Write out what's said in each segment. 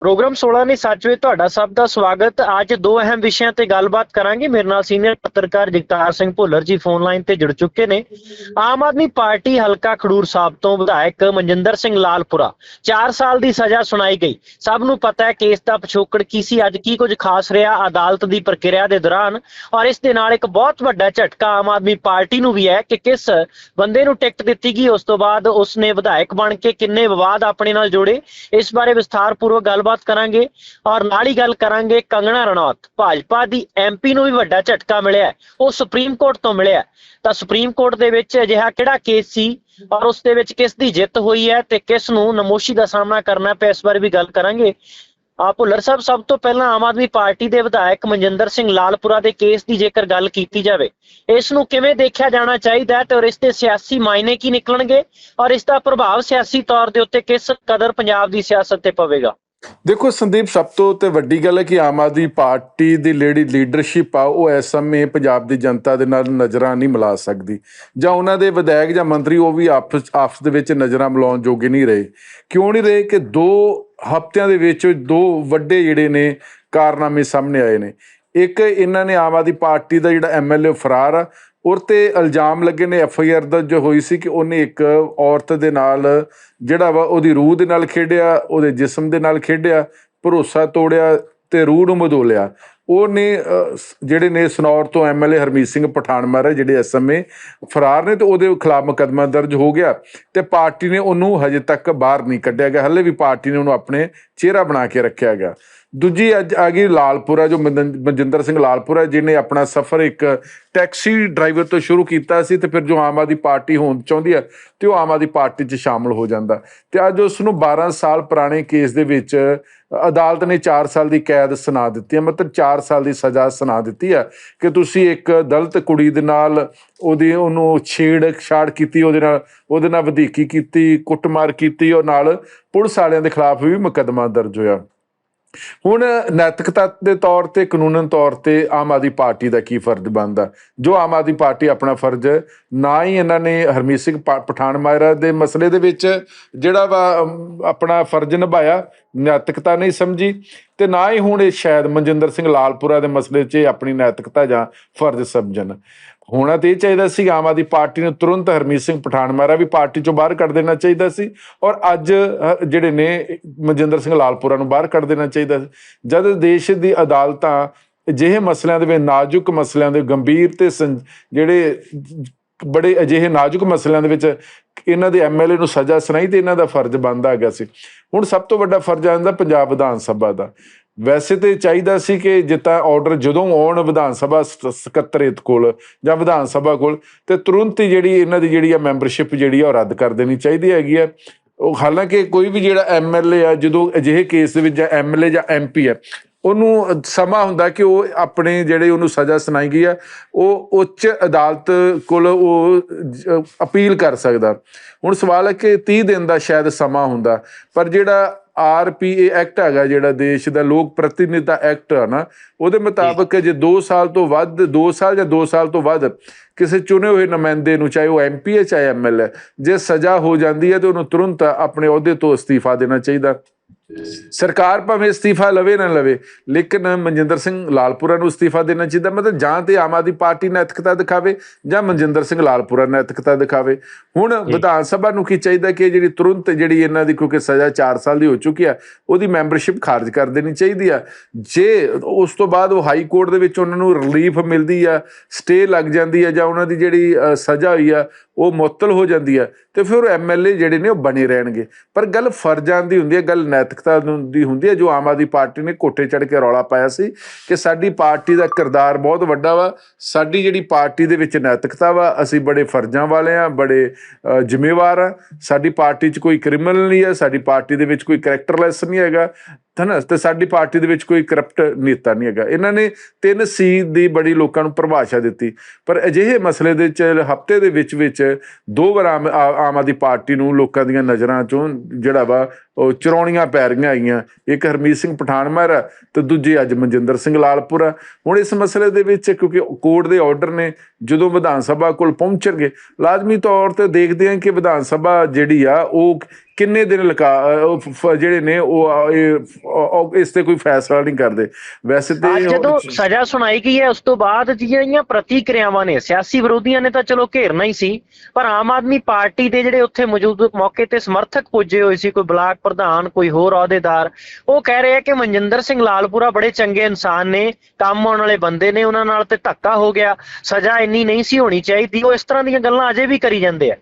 Programme 16 ਨੇ, ਸੱਚ ਵਿੱਚ ਤੁਹਾਡਾ ਸਭ ਦਾ ਸਵਾਗਤ। ਅੱਜ ਦੋ ਅਹਿਮ ਵਿਸ਼ਿਆਂ ਤੇ ਗੱਲਬਾਤ ਕਰਾਂਗੇ। ਮੇਰੇ ਨਾਲ ਸੀਨੀਅਰ ਪੱਤਰਕਾਰ ਜਗਤਾਰ ਸਿੰਘ ਭੁੱਲਰ ਜੀ ਫੋਨ ਲਾਈਨ ਤੇ ਜੁੜ ਚੁੱਕੇ ਨੇ। ਆਮ ਆਦਮੀ ਪਾਰਟੀ ਹਲਕਾ ਖਡੂਰ ਸਾਹਿਬ ਤੋਂ ਵਿਧਾਇਕ ਮਨਜਿੰਦਰ ਸਿੰਘ ਲਾਲਪੁਰਾ। 4 ਸਾਲ ਦੀ ਸਜ਼ਾ ਸੁਣਾਈ ਗਈ। ਸਭ ਨੂੰ ਪਤਾ ਹੈ ਕੇਸ ਦਾ ਪਿਛੋਕੜ ਕੀ ਸੀ। ਅੱਜ ਕੀ ਕੁਝ ਖਾਸ ਰਿਹਾ? ਅਦਾਲਤ ਦੀ ਪ੍ਰਕਿਰਿਆ ਦੇ ਦੌਰਾਨ। ਔਰ ਇਸ ਦੇ ਨਾਲ ਇੱਕ ਬਹੁਤ ਵੱਡਾ ਝਟਕਾ ਆਮ ਆਦਮੀ ਪਾਰਟੀ ਨੂੰ ਵੀ ਹੈ ਕਿ ਕਿਸ ਬੰਦੇ ਨੂੰ ਟਿਕਟ ਦਿੱਤੀ ਗਈ, ਉਸ ਤੋਂ ਬਾਅਦ ਉਸਨੇ ਵਿਧਾਇਕ ਬਣ ਕੇ ਕਿੰਨੇ ਵਿਵਾਦ ਆਪਣੇ ਨਾਲ ਜੋੜੇ। ਇਸ ਬਾਰੇ ਵਿਸਥਾਰਪੂਰਵਕ ਗੱਲਬਾਤ ਕਰਾਂਗੇ ਔਰ ਨਾਲ ਹੀ ਗੱਲ ਕਰਾਂਗੇ ਕੰਗਣਾ ਰਣੌਤ। ਭਾਜਪਾ ਦੀ ਐਮਪੀ ਨੂੰ ਵੀ ਵੱਡਾ ਝਟਕਾ ਮਿਲਿਆ ਉਹ ਸੁਪਰੀਮ ਕੋਰਟ ਤੋਂ ਮਿਲਿਆ ਤਾਂ ਸੁਪਰੀਮ ਕੋਰਟ ਦੇ ਵਿੱਚ ਅਜਿਹਾ ਕਿਹੜਾ ਕੇਸ ਸੀ ਔਰ ਉਸ ਦੇ ਵਿੱਚ ਕਿਸ ਦੀ ਜਿੱਤ ਹੋਈ ਹੈ ਤੇ ਕਿਸ ਨੂੰ ਨਮੋਸ਼ੀ ਦਾ ਸਾਹਮਣਾ ਕਰਨਾ ਪਿਆ, ਇਸ ਬਾਰੇ ਵੀ ਗੱਲ ਕਰਾਂਗੇ। ਆ ਭੁੱਲਰ ਸਾਹਿਬ, ਸਭ ਤੋਂ ਪਹਿਲਾਂ ਆਮ ਆਦਮੀ ਪਾਰਟੀ ਦੇ ਵਿਧਾਇਕ ਮਨਜਿੰਦਰ ਸਿੰਘ ਲਾਲਪੁਰਾ ਦੇ ਕੇਸ ਦੀ ਜੇਕਰ ਗੱਲ ਕੀਤੀ ਜਾਵੇ, ਇਸ ਨੂੰ ਕਿਵੇਂ ਦੇਖਿਆ ਜਾਣਾ ਚਾਹੀਦਾ ਹੈ ਤੇ ਔਰ ਇਸ ਦੇ ਸਿਆਸੀ ਮਾਇਨੇ ਕੀ ਨਿਕਲਣਗੇ ਔਰ ਇਸ ਦਾ ਪ੍ਰਭਾਵ ਸਿਆਸੀ ਤੌਰ ਦੇ ਉੱਤੇ ਕਿਸ ਕਦਰ ਪੰਜਾਬ ਦੀ ਸਿਆਸਤ ਤੇ ਪਵੇਗਾ? ਦੇਖੋ ਸੰਦੀਪ, ਸਭ ਤੋਂ ਤੇ ਵੱਡੀ ਗੱਲ ਹੈ ਕਿ ਆਮ ਆਦਮੀ ਪਾਰਟੀ ਦੀ ਲੇਡੀ ਲੀਡਰਸ਼ਿਪ ਆ, ਉਹ ਇਸ ਸਮੇਂ ਪੰਜਾਬ ਦੀ ਜਨਤਾ ਦੇ ਨਾਲ ਨਜ਼ਰਾਂ ਨਹੀਂ ਮਿਲਾ ਸਕਦੀ। ਜਾਂ ਉਹਨਾਂ ਦੇ ਵਿਧਾਇਕ ਜਾਂ ਮੰਤਰੀ, ਉਹ ਵੀ ਆਪਸ ਆਪਸ ਦੇ ਵਿੱਚ ਨਜ਼ਰਾਂ ਮਿਲਾਉਣ ਜੋਗੇ ਨਹੀਂ ਰਹੇ। ਕਿਉਂ ਨਹੀਂ ਰਹੇ ਕਿ ਦੋ ਹਫ਼ਤਿਆਂ ਦੇ ਵਿੱਚ ਦੋ ਵੱਡੇ ਜਿਹੜੇ ਨੇ ਕਾਰਨਾਮੇ ਸਾਹਮਣੇ ਆਏ ਨੇ। ਇੱਕ ਇਹਨਾਂ ਨੇ ਆਮ ਆਦਮੀ ਪਾਰਟੀ ਦਾ ਜਿਹੜਾ ਐਮਐਲਏ ਫਰਾਰ ਆ। ਔਰ ਤੇ ਇਲਜ਼ਾਮ ਲੱਗੇ ਨੇ ਐਫ ਆਈ ਆਰ ਦਾ ਜੋ ਹੋਈ ਸੀ ਕਿ ਉਹਨੇ ਇੱਕ ਔਰਤ ਦੇ ਨਾਲ, ਜਿਹੜਾ ਵਾ ਉਹਦੀ ਰੂਹ ਦੇ ਨਾਲ ਖੇਡਿਆ, ਉਹਦੇ ਜਿਸਮ ਦੇ ਨਾਲ ਖੇਡਿਆ, ਭਰੋਸਾ ਤੋੜਿਆ ਤੇ ਰੂਹ ਨੂੰ ਮਦੋਲਿਆ ਉਹਨੇ ਜਿਹੜੇ ਨੇ ਸਨੌਰ ਤੋਂ ਐਮਐਲਏ ਹਰਮੀਤ ਸਿੰਘ ਪਠਾਨ ਮਾਰੇ, ਜਿਹੜੇ ਇਸ ਸਮੇਂ ਫਰਾਰ ਨੇ ਤੇ ਉਹਦੇ ਖਿਲਾਫ ਮੁਕੱਦਮਾ ਦਰਜ ਹੋ ਗਿਆ ਤੇ ਪਾਰਟੀ ਨੇ ਉਹਨੂੰ ਹਜੇ ਤੱਕ ਬਾਹਰ ਨਹੀਂ ਕੱਢਿਆ ਗਿਆ। ਹਲੇ ਵੀ ਪਾਰਟੀ ਨੇ ਉਹਨੂੰ ਆਪਣੇ ਚਿਹਰਾ ਬਣਾ ਕੇ ਰੱਖਿਆ ਗਿਆ। ਦੂਜੀ ਅੱਜ ਆ ਗਈ ਲਾਲਪੁਰਾ ਜੋ ਮਨਨ- ਮਨਜਿੰਦਰ ਸਿੰਘ ਲਾਲਪੁਰਾ ਜਿਹਨੇ ਆਪਣਾ ਸਫ਼ਰ ਇੱਕ ਟੈਕਸੀ ਡਰਾਈਵਰ ਤੋਂ ਸ਼ੁਰੂ ਕੀਤਾ ਸੀ ਤੇ ਫਿਰ ਜੋ ਆਮ ਆਦਮੀ ਪਾਰਟੀ ਹੋਣ ਚਾਹੁੰਦੀ ਹੈ ਤੇ ਉਹ ਆਮ ਆਦਮੀ ਪਾਰਟੀ 'ਚ ਸ਼ਾਮਲ ਹੋ ਜਾਂਦਾ। ਤੇ ਅੱਜ ਉਸ ਨੂੰ 12 ਸਾਲ ਪੁਰਾਣੇ ਕੇਸ ਦੇ ਵਿੱਚ ਅਦਾਲਤ ਨੇ 4 ਸਾਲ ਦੀ ਕੈਦ ਸੁਣਾ ਦਿੱਤੀ ਹੈ ਮਤਲਬ 4 ਸਾਲ ਦੀ ਸਜ਼ਾ ਸੁਣਾ ਦਿੱਤੀ ਹੈ ਕਿ ਤੁਸੀਂ ਇੱਕ ਦਲਤ ਕੁੜੀ ਦੇ ਨਾਲ ਉਹਦੀ, ਉਹਨੂੰ ਛੇੜ ਛਾੜ ਕੀਤੀ, ਉਹਦੇ ਨਾਲ ਉਹਦੇ ਨਾਲ ਵਧੀਕੀ ਕੀਤੀ, ਕੁੱਟਮਾਰ ਕੀਤੀ, ਉਹ ਨਾਲ ਪੁਲਿਸ ਵਾਲਿਆਂ ਦੇ ਖਿਲਾਫ ਵੀ ਮੁਕੱਦਮਾ ਦਰਜ ਹੋਇਆ। ਹੁਣ ਨੈਤਿਕਤਾ ਦੇ ਤੌਰ ਤੇ, ਕਾਨੂੰਨਨ ਤੌਰ ਤੇ ਆਮ ਆਦਮੀ ਪਾਰਟੀ ਦਾ ਕੀ ਫਰਜ਼ ਬਣਦਾ? ਜੋ ਆਮ ਆਦਮੀ ਪਾਰਟੀ ਆਪਣਾ ਫਰਜ਼ ਨਾ ਹੀ ਇਹਨਾਂ ਨੇ ਹਰਮੀਤ ਸਿੰਘ ਪਾ- ਪਠਾਨ ਮਾਇਰਾ ਦੇ ਮਸਲੇ ਦੇ ਵਿੱਚ ਜਿਹੜਾ ਵਾ ਆਪਣਾ ਫਰਜ਼ ਨਿਭਾਇਆ, ਨੈਤਿਕਤਾ ਨਹੀਂ ਸਮਝੀ ਤੇ ਨਾ ਹੀ ਹੁਣ ਇਹ ਸ਼ਾਇਦ ਮਨਜਿੰਦਰ ਸਿੰਘ ਲਾਲਪੁਰਾ ਦੇ ਮਸਲੇ 'ਚ ਆਪਣੀ ਨੈਤਿਕਤਾ ਜਾਂ ਫਰਜ਼ ਸਮਝਣ। ਹੋਣਾ ਤੇ ਇਹ ਚਾਹੀਦਾ ਸੀ, ਆਮ ਆਦਮੀ ਪਾਰਟੀ ਨੂੰ ਤੁਰੰਤ ਹਰਮੀਤ ਸਿੰਘ ਪਠਾਨਮਾਰਾ ਵੀ ਪਾਰਟੀ ਚੋਂ ਬਾਹਰ ਕੱਢ ਦੇਣਾ ਚਾਹੀਦਾ ਸੀ ਔਰ ਅੱਜ ਜਿਹੜੇ ਨੇ, ਮਨਜਿੰਦਰ ਸਿੰਘ ਲਾਲਪੁਰਾ ਨੂੰ ਬਾਹਰ ਕੱਢ ਦੇਣਾ ਚਾਹੀਦਾ ਸੀ। ਜਦ ਦੇਸ਼ ਦੀ ਅਦਾਲਤਾਂ ਅਜਿਹੇ ਮਸਲਿਆਂ ਦੇ ਵਿੱਚ ਨਾਜ਼ੁਕ ਮਸਲਿਆਂ ਦੇ ਗੰਭੀਰ ਤੇ ਸੰ- ਜਿਹੜੇ ਬੜੇ ਅਜਿਹੇ ਨਾਜ਼ੁਕ ਮਸਲਿਆਂ ਦੇ ਵਿੱਚ ਇਹਨਾਂ ਦੇ ਐਮਐਲਏ ਨੂੰ ਸਜ਼ਾ ਸੁਣਾਈ ਤੇ ਇਹਨਾਂ ਦਾ ਫਰਜ਼ ਬਣਦਾ ਹੈਗਾ ਸੀ। ਹੁਣ ਸਭ ਤੋਂ ਵੱਡਾ ਫਰਜ਼ ਆ ਜਾਂਦਾ ਪੰਜਾਬ ਵਿਧਾਨ ਸਭਾ ਦਾ। ਵੈਸੇ ਤੇ ਚਾਹੀਦਾ ਸੀ ਕਿ ਜਿੱਤਾ ਆਰਡਰ ਜਦੋਂ ਆਉਣ ਵਿਧਾਨ ਸਭਾ ਸ- ਸਕੱਤਰੇਤ ਕੋਲ ਜਾਂ ਵਿਧਾਨ ਸਭਾ ਕੋਲ, ਤੇ ਤੁਰੰਤ ਹੀ ਜਿਹੜੀ ਇਹਨਾਂ ਦੀ ਜਿਹੜੀ ਆ ਮੈਂਬਰਸ਼ਿਪ ਜਿਹੜੀ ਆ ਉਹ ਰੱਦ ਕਰ ਦੇਣੀ ਚਾਹੀਦੀ ਹੈਗੀ ਆ। ਉਹ ਹਾਲਾਂਕਿ ਕੋਈ ਵੀ ਜਿਹੜਾ ਐਮਐਲਏ ਆ, ਜਦੋਂ ਅਜਿਹੇ ਕੇਸ ਦੇ ਵਿੱਚ ਜਾਂ ਐਮਐਲਏ ਜਾਂ ਐਮਪੀ ਆ, ਉਹਨੂੰ ਸਮਾਂ ਹੁੰਦਾ ਕਿ ਉਹ ਆਪਣੇ ਜਿਹੜੇ ਉਹਨੂੰ ਸਜ਼ਾ ਸੁਣਾਈ ਗਈ ਆ, ਉਹ ਉੱਚ ਅਦਾਲਤ ਕੋਲ ਉਹ ਅਪੀਲ ਕਰ ਸਕਦਾ। ਹੁਣ ਸਵਾਲ ਹੈ ਕਿ 30 ਦਿਨ ਦਾ ਸ਼ਾਇਦ ਸਮਾਂ ਹੁੰਦਾ, ਪਰ ਜਿਹੜਾ ਆਰਪੀਏ ਐਕਟ ਹੈਗਾ ਜਿਹੜਾ ਦੇਸ਼ ਦਾ ਲੋਕ ਪ੍ਰਤੀਨਿਧਤਾ ਐਕਟ ਹੈ ਨਾ, ਉਹਦੇ ਮੁਤਾਬਕ ਜੇ 2 ਸਾਲ ਤੋਂ ਵੱਧ 2 ਸਾਲ ਜਾਂ 2 ਸਾਲ ਤੋਂ ਵੱਧ ਕਿਸੇ ਚੁਣੇ ਹੋਏ ਨੁਮਾਇੰਦੇ ਨੂੰ, ਚਾਹੇ ਉਹ ਐਮਪੀ ਹੈ ਚਾਹੇ ਐਮਐਲਏ ਜੇ ਸਜ਼ਾ ਹੋ ਜਾਂਦੀ ਹੈ ਤੇ ਉਹਨੂੰ ਤੁਰੰਤ ਆਪਣੇ ਅਹੁਦੇ ਤੋਂ ਅਸਤੀਫਾ ਦੇਣਾ ਚਾਹੀਦਾ। ਸਰਕਾਰ ਭਾਵੇਂ ਅਸਤੀਫਾ ਲਵੇ ਨਾ ਲਵੇ ਲੇਕਿਨ ਮਨਜਿੰਦਰ ਸਿੰਘ ਲਾਲਪੁਰਾ ਨੂੰ ਅਸਤੀਫਾ ਦੇਣਾ ਚਾਹੀਦਾ ਮਤਲਬ ਜਾਂ ਤੇ ਆਮ ਆਦਮੀ ਪਾਰਟੀ ਨੈਤਿਕਤਾ ਦਿਖਾਵੇ ਜਾਂ ਮਨਜਿੰਦਰ ਸਿੰਘ ਲਾਲਪੁਰਾ ਨੈਤਿਕਤਾ ਦਿਖਾਵੇ। ਹੁਣ ਵਿਧਾਨ ਸਭਾ ਨੂੰ ਕੀ ਚਾਹੀਦਾ ਕਿ ਜਿਹੜੀ ਤੁਰੰਤ ਜਿਹੜੀ ਇਹਨਾਂ ਦੀ ਕਿਉਂਕਿ ਸਜ਼ਾ 4 ਸਾਲ ਦੀ ਹੋ ਚੁੱਕੀ ਆ ਉਹਦੀ ਮੈਂਬਰਸ਼ਿਪ ਖਾਰਜ ਕਰ ਦੇਣੀ ਚਾਹੀਦੀ ਆ। ਜੇ ਉਸ ਤੋਂ ਬਾਅਦ ਉਹ ਹਾਈ ਕੋਰਟ ਦੇ ਵਿੱਚ ਉਹਨਾਂ ਨੂੰ ਰਿਲੀਫ ਮਿਲਦੀ ਆ ਸਟੇ ਲੱਗ ਜਾਂਦੀ ਆ ਜਾਂ ਉਹਨਾਂ ਦੀ ਜਿਹੜੀ ਸਜ਼ਾ ਹੋਈ ਆ ਉਹ ਮੁਅੱਤਲ ਹੋ ਜਾਂਦੀ ਆ ਤੇ ਫਿਰ ਐਮਐਲਏ ਜਿਹੜੇ ਨੇ ਉਹ ਬਣੇ ਰਹਿਣਗੇ। ਪਰ ਗੱਲ ਫਰਜ਼ਾਂ ਦੀ ਹੁੰਦੀ ਹੈ ਗੱਲ ਨੈਤਿਕਤਾ ਦੀ ਹੁੰਦੀ ਹੈ ਜੋ ਆਮ ਆਦਮੀ ਪਾਰਟੀ ਨੇ ਕੋਠੇ ਚੜ ਕੇ ਰੌਲਾ ਪਾਇਆ ਸੀ ਕਿ ਸਾਡੀ ਪਾਰਟੀ ਦਾ ਕਿਰਦਾਰ ਬਹੁਤ ਵੱਡਾ ਵਾ, ਸਾਡੀ ਜਿਹੜੀ ਪਾਰਟੀ ਦੇ ਵਿੱਚ ਨੈਤਿਕਤਾ ਵਾ, ਅਸੀਂ ਬੜੇ ਫਰਜ਼ਾਂ ਵਾਲੇ ਆ, ਬੜੇ ਜ਼ਿੰਮੇਵਾਰ ਆ। ਸਾਡੀ ਪਾਰਟੀ 'ਚ ਕੋਈ ਕ੍ਰਿਮੀਨਲ ਨਹੀਂ ਹੈ ਸਾਡੀ ਪਾਰਟੀ ਦੇ ਵਿੱਚ ਕੋਈ ਕੈਰੈਕਟਰਲੈਸ ਨਹੀਂ ਹੈਗਾ। ਹਨਾ ਤੇ ਸਾਡੀ ਪਾਰਟੀ ਦੇ ਵਿੱਚ ਕੋਈ ਕਰਪਟ ਨੇਤਾ ਨਹੀਂ ਹੈਗਾ। ਇਹਨਾਂ ਨੇ 3 ਸੀ ਦੀ ਬੜੀ ਲੋਕਾਂ ਨੂੰ ਪਰਿਭਾਸ਼ਾ ਦਿੱਤੀ। ਪਰ ਅਜਿਹੇ ਮਸਲੇ ਦੇ ਚ ਹਫ਼ਤੇ ਦੇ ਵਿੱਚ ਵਿੱਚ ਦੋ ਵਾਰ ਆਮ ਆਮ ਆਦਮੀ ਪਾਰਟੀ ਨੂੰ ਲੋਕਾਂ ਦੀਆਂ ਨਜ਼ਰਾਂ ਚੋਂ ਜਿਹੜਾ ਵਾ ਚਰੌਣੀਆਂ ਪੈ ਰਹੀਆਂ ਆਈਆਂ ਇੱਕ ਹਰਮੀਤ ਸਿੰਘ ਪਠਾਨ ਮਹਿਰਾ ਤੇ ਦੂਜੀ ਅੱਜ ਮਨਜਿੰਦਰ ਸਿੰਘ ਲਾਲਪੁਰਾ ਹੁਣ ਇਸ ਮਸਲੇ ਦੇ ਵਿੱਚ ਕਿਉਂਕਿ ਕੋਰਟ ਦੇ ਆਰਡਰ ਨੇ ਜਦੋਂ ਵਿਧਾਨ ਸਭਾ ਕੋਲ ਪਹੁੰਚਣਗੇ ਲਾਜ਼ਮੀ ਤੌਰ ਤੇ ਦੇਖਦੇ ਹਾਂ ਕਿ ਵਿਧਾਨ ਸਭਾ ਜਿਹੜੀ ਆ ਉਹ ਕਿੰਨੇ ਦਿਨ ਲਗਾ ਜਿਹੜੇ ਨੇ ਉਹ ਇਸ ਤੇ ਕੋਈ ਫੈਸਲਾ ਨਹੀਂ ਕਰਦੇ। ਵੈਸੇ ਤੇ ਜਦੋਂ ਸਜ਼ਾ ਸੁਣਾਈ ਗਈ ਹੈ ਉਸ ਤੋਂ ਬਾਅਦ ਜਿਹੜੀਆਂ ਪ੍ਰਤੀਕਿਰਿਆਵਾਂ ਨੇ ਸਿਆਸੀ ਵਿਰੋਧੀਆਂ ਨੇ ਤਾਂ ਚਲੋ ਘੇਰਨਾ ਹੀ ਸੀ ਪਰ ਆਮ ਆਦਮੀ ਪਾਰਟੀ ਦੇ ਜਿਹੜੇ ਉੱਥੇ ਮੌਜੂਦ ਮੌਕੇ ਤੇ ਸਮਰਥਕ ਪੁੱਜੇ ਹੋਏ ਸੀ ਕੋਈ ਬਲਾਕ ਪ੍ਰਧਾਨ ਕੋਈ ਹੋਰ ਅਹੁਦੇਦਾਰ। ਉਹ ਕਹਿ ਰਹੇ ਆ ਕਿ ਮਨਜਿੰਦਰ ਸਿੰਘ ਲਾਲਪੁਰਾ ਬੜੇ ਚੰਗੇ ਇਨਸਾਨ ਨੇ, ਕੰਮ ਆਉਣ ਵਾਲੇ ਬੰਦੇ ਨੇ, ਉਹਨਾਂ ਨਾਲ ਤੇ ਧੱਕਾ ਹੋ ਗਿਆ। ਸਜ਼ਾ ਇੰਨੀ ਨਹੀਂ ਸੀ ਹੋਣੀ ਚਾਹੀਦੀ। ਉਹ ਇਸ ਤਰ੍ਹਾਂ ਦੀਆਂ ਗੱਲਾਂ ਅਜੇ ਵੀ ਕਰੀ ਜਾਂਦੇ ਆ।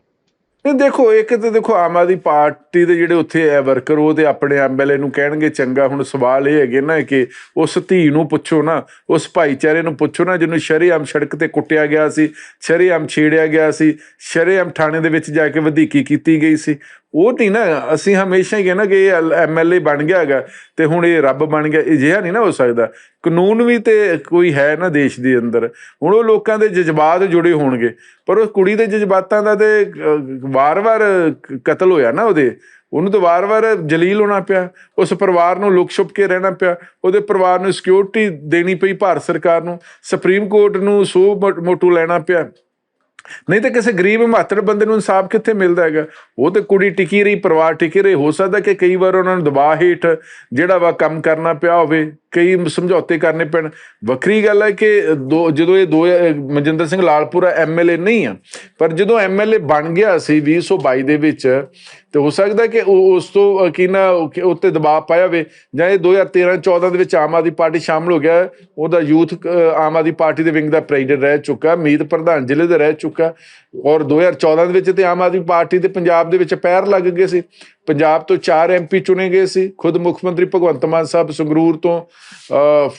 ਇਹ ਦੇਖੋ, ਇੱਕ ਤੇ ਦੇਖੋ, ਆਮ ਆਦਮੀ ਪਾਰਟੀ ਦੇ ਜਿਹੜੇ ਉੱਥੇ ਹੈ ਵਰਕਰ, ਉਹ ਤੇ ਆਪਣੇ ਐਮਐਲਏ ਨੂੰ ਕਹਿਣਗੇ, ਚੰਗਾ, ਹੁਣ ਸਵਾਲ ਇਹ ਹੈਗੇ ਨਾ ਕਿ ਉਸ ਧੀ ਨੂੰ ਪੁੱਛੋ ਨਾ, ਉਸ ਭਾਈਚਾਰੇ ਨੂੰ ਪੁੱਛੋ ਨਾ, ਜਿਹਨੂੰ ਸ਼ਰੇਆਮ ਸੜਕ ਤੇ ਕੁੱਟਿਆ ਗਿਆ ਸੀ, ਸ਼ਰੇਆਮ ਛੇੜਿਆ ਗਿਆ ਸੀ, ਸ਼ਰੇਆਮ ਥਾਣੇ ਦੇ ਵਿੱਚ ਜਾ ਕੇ ਵਧੀਕੀ ਕੀਤੀ ਗਈ ਸੀ। ਉਹ ਨਹੀਂ ਨਾ, ਅਸੀਂ ਹਮੇਸ਼ਾ ਹੀ ਕਹਿੰਦਾ ਕਿ ਇਹ ਐਮਐਲਏ ਬਣ ਗਿਆ ਹੈਗਾ ਤੇ ਹੁਣ ਇਹ ਰੱਬ ਬਣ ਗਿਆ ਅਜਿਹਾ ਨਹੀਂ ਨਾ ਹੋ ਸਕਦਾ। ਕਾਨੂੰਨ ਵੀ ਤੇ ਕੋਈ ਹੈ ਨਾ ਦੇਸ਼ ਦੇ ਅੰਦਰ। ਹੁਣ ਉਹ ਲੋਕਾਂ ਦੇ ਜਜ਼ਬਾਤ ਜੁੜੇ ਹੋਣਗੇ। ਪਰ ਉਹ ਕੁੜੀ ਦੇ ਜਜ਼ਬਾਤਾਂ ਦਾ ਤੇ ਵਾਰ-ਵਾਰ ਕਤਲ ਹੋਇਆ ਨਾ ਉਹਦੇ। ਉਹਨੂੰ ਤਾਂ ਵਾਰ-ਵਾਰ ਜਲੀਲ ਹੋਣਾ ਪਿਆ। ਉਸ ਪਰਿਵਾਰ ਨੂੰ ਲੁਕ ਛੁਪ ਕੇ ਰਹਿਣਾ ਪਿਆ। ਉਹਦੇ ਪਰਿਵਾਰ ਨੂੰ ਸਿਕਿਉਰਿਟੀ ਦੇਣੀ ਪਈ ਭਾਰਤ ਸਰਕਾਰ ਨੂੰ। ਸੁਪਰੀਮ ਕੋਰਟ ਨੂੰ ਸੋ ਮੋਟੂ ਲੈਣਾ ਪਿਆ। ਨਹੀਂ ਤਾਂ ਕਿਸੇ ਗਰੀਬ ਮਾਤੜ ਬੰਦੇ ਨੂੰ ਇਨਸਾਫ ਕਿੱਥੇ ਮਿਲਦਾ ਹੈਗਾ? ਉਹ ਤੇ ਕੁੜੀ ਟਿਕੀ ਰਹੀ, ਪਰਿਵਾਰ ਟਿਕੀ ਰਹੀ, ਹੋ ਸਕਦਾ ਕਿ ਕਈ ਵਾਰ ਉਹਨਾਂ ਨੂੰ ਦਬਾਅ ਹੇਠ ਜਿਹੜਾ ਵਾ ਕੰਮ ਕਰਨਾ ਪਿਆ ਹੋਵੇ। ਕਈ ਸਮਝੌਤੇ ਕਰਨੇ ਪੈਣ। ਵੱਖਰੀ ਗੱਲ ਹੈ ਕਿ ਦੋ, ਜਦੋਂ ਇਹ ਦੋ ਮਨਜਿੰਦਰ ਸਿੰਘ ਲਾਲਪੁਰਾ ਐਮਐਲਏ ਨਹੀਂ ਆ, ਪਰ ਜਦੋਂ ਐਮਐਲਏ ਬਣ ਗਿਆ ਸੀ 2022 ਦੇ ਵਿੱਚ, ਤੇ ਹੋ ਸਕਦਾ ਕਿ ਉਹ ਉਸ ਤੋਂ ਕੀ ਨਾ ਉੱਤੇ ਦਬਾਅ ਪਾਇਆ ਹੋਵੇ, ਜਾਂ ਇਹ 2013 14 ਦੇ ਵਿੱਚ ਆਮ ਆਦਮੀ ਪਾਰਟੀ ਸ਼ਾਮਲ ਹੋ ਗਿਆ, ਉਹਦਾ ਯੂਥ ਆਮ ਆਦਮੀ ਪਾਰਟੀ ਦੇ ਵਿੰਗ ਦਾ ਪ੍ਰੈਜ਼ੀਡੈਂਟ ਰਹਿ ਚੁੱਕਾ, ਮੀਤ ਪ੍ਰਧਾਨ ਜ਼ਿਲ੍ਹੇ ਦਾ ਰਹਿ ਚੁੱਕਾ, ਔਰ 2014 ਦੇ ਵਿੱਚ ਤੇ ਆਮ ਆਦਮੀ ਪਾਰਟੀ ਦੇ ਪੰਜਾਬ ਦੇ ਵਿੱਚ ਪੈਰ ਲੱਗ ਗਏ ਸੀ। ਪੰਜਾਬ ਤੋਂ 4 ਐਮਪੀ ਚੁਣੇ ਗਏ ਸੀ, ਖੁਦ ਮੁੱਖ ਮੰਤਰੀ ਭਗਵੰਤ ਮਾਨ ਸਾਹਿਬ ਸੰਗਰੂਰ ਤੋਂ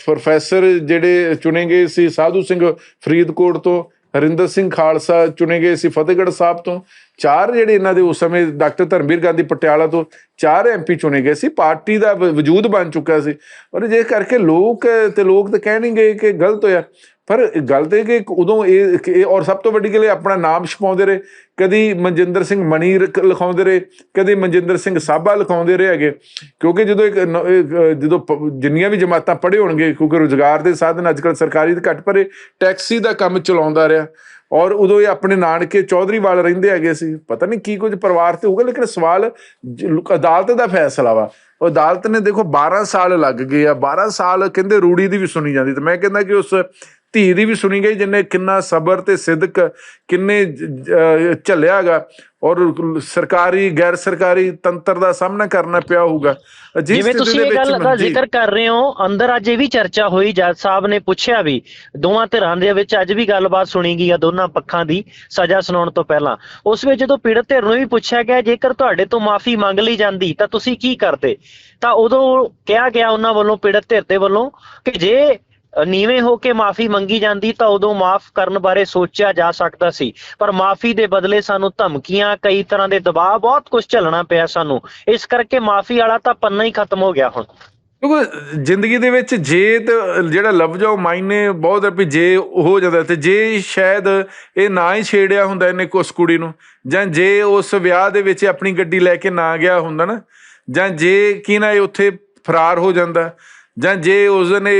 ਪ੍ਰੋਫੈਸਰ ਜਿਹੜੇ ਚੁਣੇ ਗਏ ਸੀ, ਸਾਧੂ ਸਿੰਘ ਫਰੀਦਕੋਟ ਤੋਂ, ਹਰਿੰਦਰ ਸਿੰਘ ਖਾਲਸਾ ਚੁਣੇ ਗਏ ਸੀ, ਫਤਿਹਗੜ੍ਹ ਸਾਹਿਬ ਤੋਂ, ਚਾਰ ਜਿਹੜੇ ਇਹਨਾਂ ਦੇ ਉਸ ਸਮੇਂ ਡਾਕਟਰ ਧਰਮਵੀਰ ਗਾਂਧੀ ਪਟਿਆਲਾ ਤੋਂ ਚਾਰ ਐਮਪੀ ਚੁਣੇ ਗਏ ਸੀ, ਪਾਰਟੀ ਦਾ ਵਜੂਦ ਬਣ ਚੁੱਕਾ ਸੀ। ਔਰ ਜੇ ਕਰਕੇ ਲੋਕ ਤੇ ਲੋਕ ਤਾਂ ਕਹਿਣਗੇ ਕਿ ਗਲਤ ਹੋਇਆ। ਪਰ ਗੱਲ ਤੇ ਕਿ ਉਦੋਂ ਇਹ ਔਰ ਸਭ ਤੋਂ ਵੱਡੀ ਗੱਲ ਇਹ ਆਪਣਾ ਨਾਮ ਛਪਾਉਂਦੇ ਰਹੇ। ਕਦੀ ਮਨਜਿੰਦਰ ਸਿੰਘ ਮਣੀ ਰ- ਲਿਖਾਉਂਦੇ ਰਹੇ, ਕਦੀ ਮਨਜਿੰਦਰ ਸਿੰਘ ਸਾਬਾ ਲਿਖਾਉਂਦੇ ਰਹੇ ਹੈਗੇ। ਕਿਉਂਕਿ ਜਦੋਂ ਇੱਕ ਜਦੋਂ ਪ- ਜਿੰਨੀਆਂ ਵੀ ਜਮਾਤਾਂ ਪੜ੍ਹੇ ਹੋਣਗੇ, ਕਿਉਂਕਿ ਰੋਜ਼ਗਾਰ ਦੇ ਸਾਧਨ ਅੱਜਕੱਲ ਸਰਕਾਰੀ ਤੇ ਘੱਟ ਪਰ ਟੈਕਸੀ ਦਾ ਕੰਮ ਚਲਾਉਂਦਾ ਰਿਹਾ। ਔਰ ਉਦੋਂ ਇਹ ਆਪਣੇ ਨਾਨਕੇ ਚੌਧਰੀ ਵਾਲ ਰਹਿੰਦੇ ਹੈਗੇ ਸੀ। ਪਤਾ ਨਹੀਂ ਕੀ ਕੁਝ ਪਰਿਵਾਰ ਤੇ ਹੋਊਗਾ, ਲੇਕਿਨ ਸਵਾਲ ਅਦਾਲਤ ਦਾ ਫੈਸਲਾ ਵਾ। ਉਹ ਅਦਾਲਤ ਨੇ ਦੇਖੋ 12 ਸਾਲ ਲੱਗ ਗਏ ਆ 12 ਸਾਲ ਕਹਿੰਦੇ ਰੂੜੀ ਦੀ ਵੀ ਸੁਣੀ ਜਾਂਦੀ। ਤੇ ਮੈਂ ਕਹਿੰਦਾ ਕਿ ਉਸ ਧੀ ਦੀ ਵੀ ਸੁਣੀ ਗਈ ਜਿੰਨੇ ਕਿੰਨਾ ਸਬਰ ਤੇ ਸਿਦਕ ਕਿੰਨੇ ਝੱਲਿਆਗਾ ਔਰ ਸਰਕਾਰੀ ਗੈਰ ਸਰਕਾਰੀ ਤੰਤਰ ਦਾ ਸਾਹਮਣਾ ਕਰਨਾ ਪਿਆ ਹੋਊਗਾ। ਜਿਵੇਂ ਤੁਸੀਂ ਇਹ ਗੱਲ ਦਾ ਜ਼ਿਕਰ ਕਰ ਰਹੇ ਹੋ ਅੰਦਰ ਅੱਜ ਇਹ ਵੀ ਚਰਚਾ ਹੋਈ ਜੱਜ ਸਾਹਿਬ ਨੇ ਪੁੱਛਿਆ ਵੀ ਦੋਵਾਂ ਧਿਰਾਂ ਦੇ ਵਿੱਚ ਅੱਜ ਵੀ ਗੱਲਬਾਤ ਸੁਣੀ ਗਈ ਆ ਦੋਨਾਂ ਪੱਖਾਂ ਦੀ ਸਜ਼ਾ ਸੁਣਾਉਣ ਤੋਂ ਪਹਿਲਾਂ। ਉਸ ਵਿੱਚ ਜਦੋਂ ਪੀੜਤ ਧਿਰ ਨੂੰ ਵੀ ਪੁੱਛਿਆ ਗਿਆ ਜੇਕਰ ਤੁਹਾਡੇ ਤੋਂ ਮਾਫੀ ਮੰਗ ਲਈ ਜਾਂਦੀ ਤਾਂ ਤੁਸੀਂ ਕੀ ਕਰਦੇ? ਤਾਂ ਉਦੋਂ ਕਿਹਾ ਗਿਆ ਉਹਨਾਂ ਵੱਲੋਂ ਪੀੜਤ ਧਿਰ ਦੇ ਵੱਲੋਂ ਕਿ ਜੇ ਨੀਵੇਂ ਹੋ ਕੇ ਮਾਫੀ ਮੰਗੀ ਜਾਂਦੀ ਤਾਂ ਉਦੋਂ ਮਾਫ ਕਰਨ ਬਾਰੇ ਸੋਚਿਆ ਜਾ ਸਕਦਾ ਸੀ। ਪਰ ਮਾਫੀ ਦੇ ਬਦਲੇ ਸਾਨੂੰ ਧਮਕੀਆਂ, ਕਈ ਤਰ੍ਹਾਂ ਦੇ ਦਬਾਅ, ਬਹੁਤ ਕੁਝ ਝੱਲਣਾ ਪਿਆ ਸਾਨੂੰ। ਇਸ ਕਰਕੇ ਮਾਫੀ ਵਾਲਾ ਤਾਂ ਪੰਨਾ ਹੀ ਖਤਮ ਹੋ ਗਿਆ ਹੁਣ। ਕਿਉਂਕਿ ਜ਼ਿੰਦਗੀ ਦੇ ਵਿੱਚ ਜੇ ਜਿਹੜਾ ਲਫ਼ਜ਼ ਆ, ਉਹ ਮਾਇਨੇ ਬਹੁਤ ਹੈ ਵੀ ਜੇ ਹੋ ਜਾਂਦਾ ਤੇ ਜੇ ਸ਼ਾਇਦ ਇਹ ਨਾ ਹੀ ਛੇੜਿਆ ਹੁੰਦਾ ਇਹਨੇ ਉਸ ਕੁੜੀ ਨੂੰ, ਜਾਂ ਜੇ ਉਸ ਵਿਆਹ ਦੇ ਵਿੱਚ ਆਪਣੀ ਗੱਡੀ ਲੈ ਕੇ ਨਾ ਗਿਆ ਹੁੰਦਾ ਨਾ, ਜਾਂ ਜੇ ਕੀ ਨਾ ਇਹ ਉੱਥੇ ਫਰਾਰ ਹੋ ਜਾਂਦਾ ਜਾਂ ਜੇ ਉਸ ਨੇ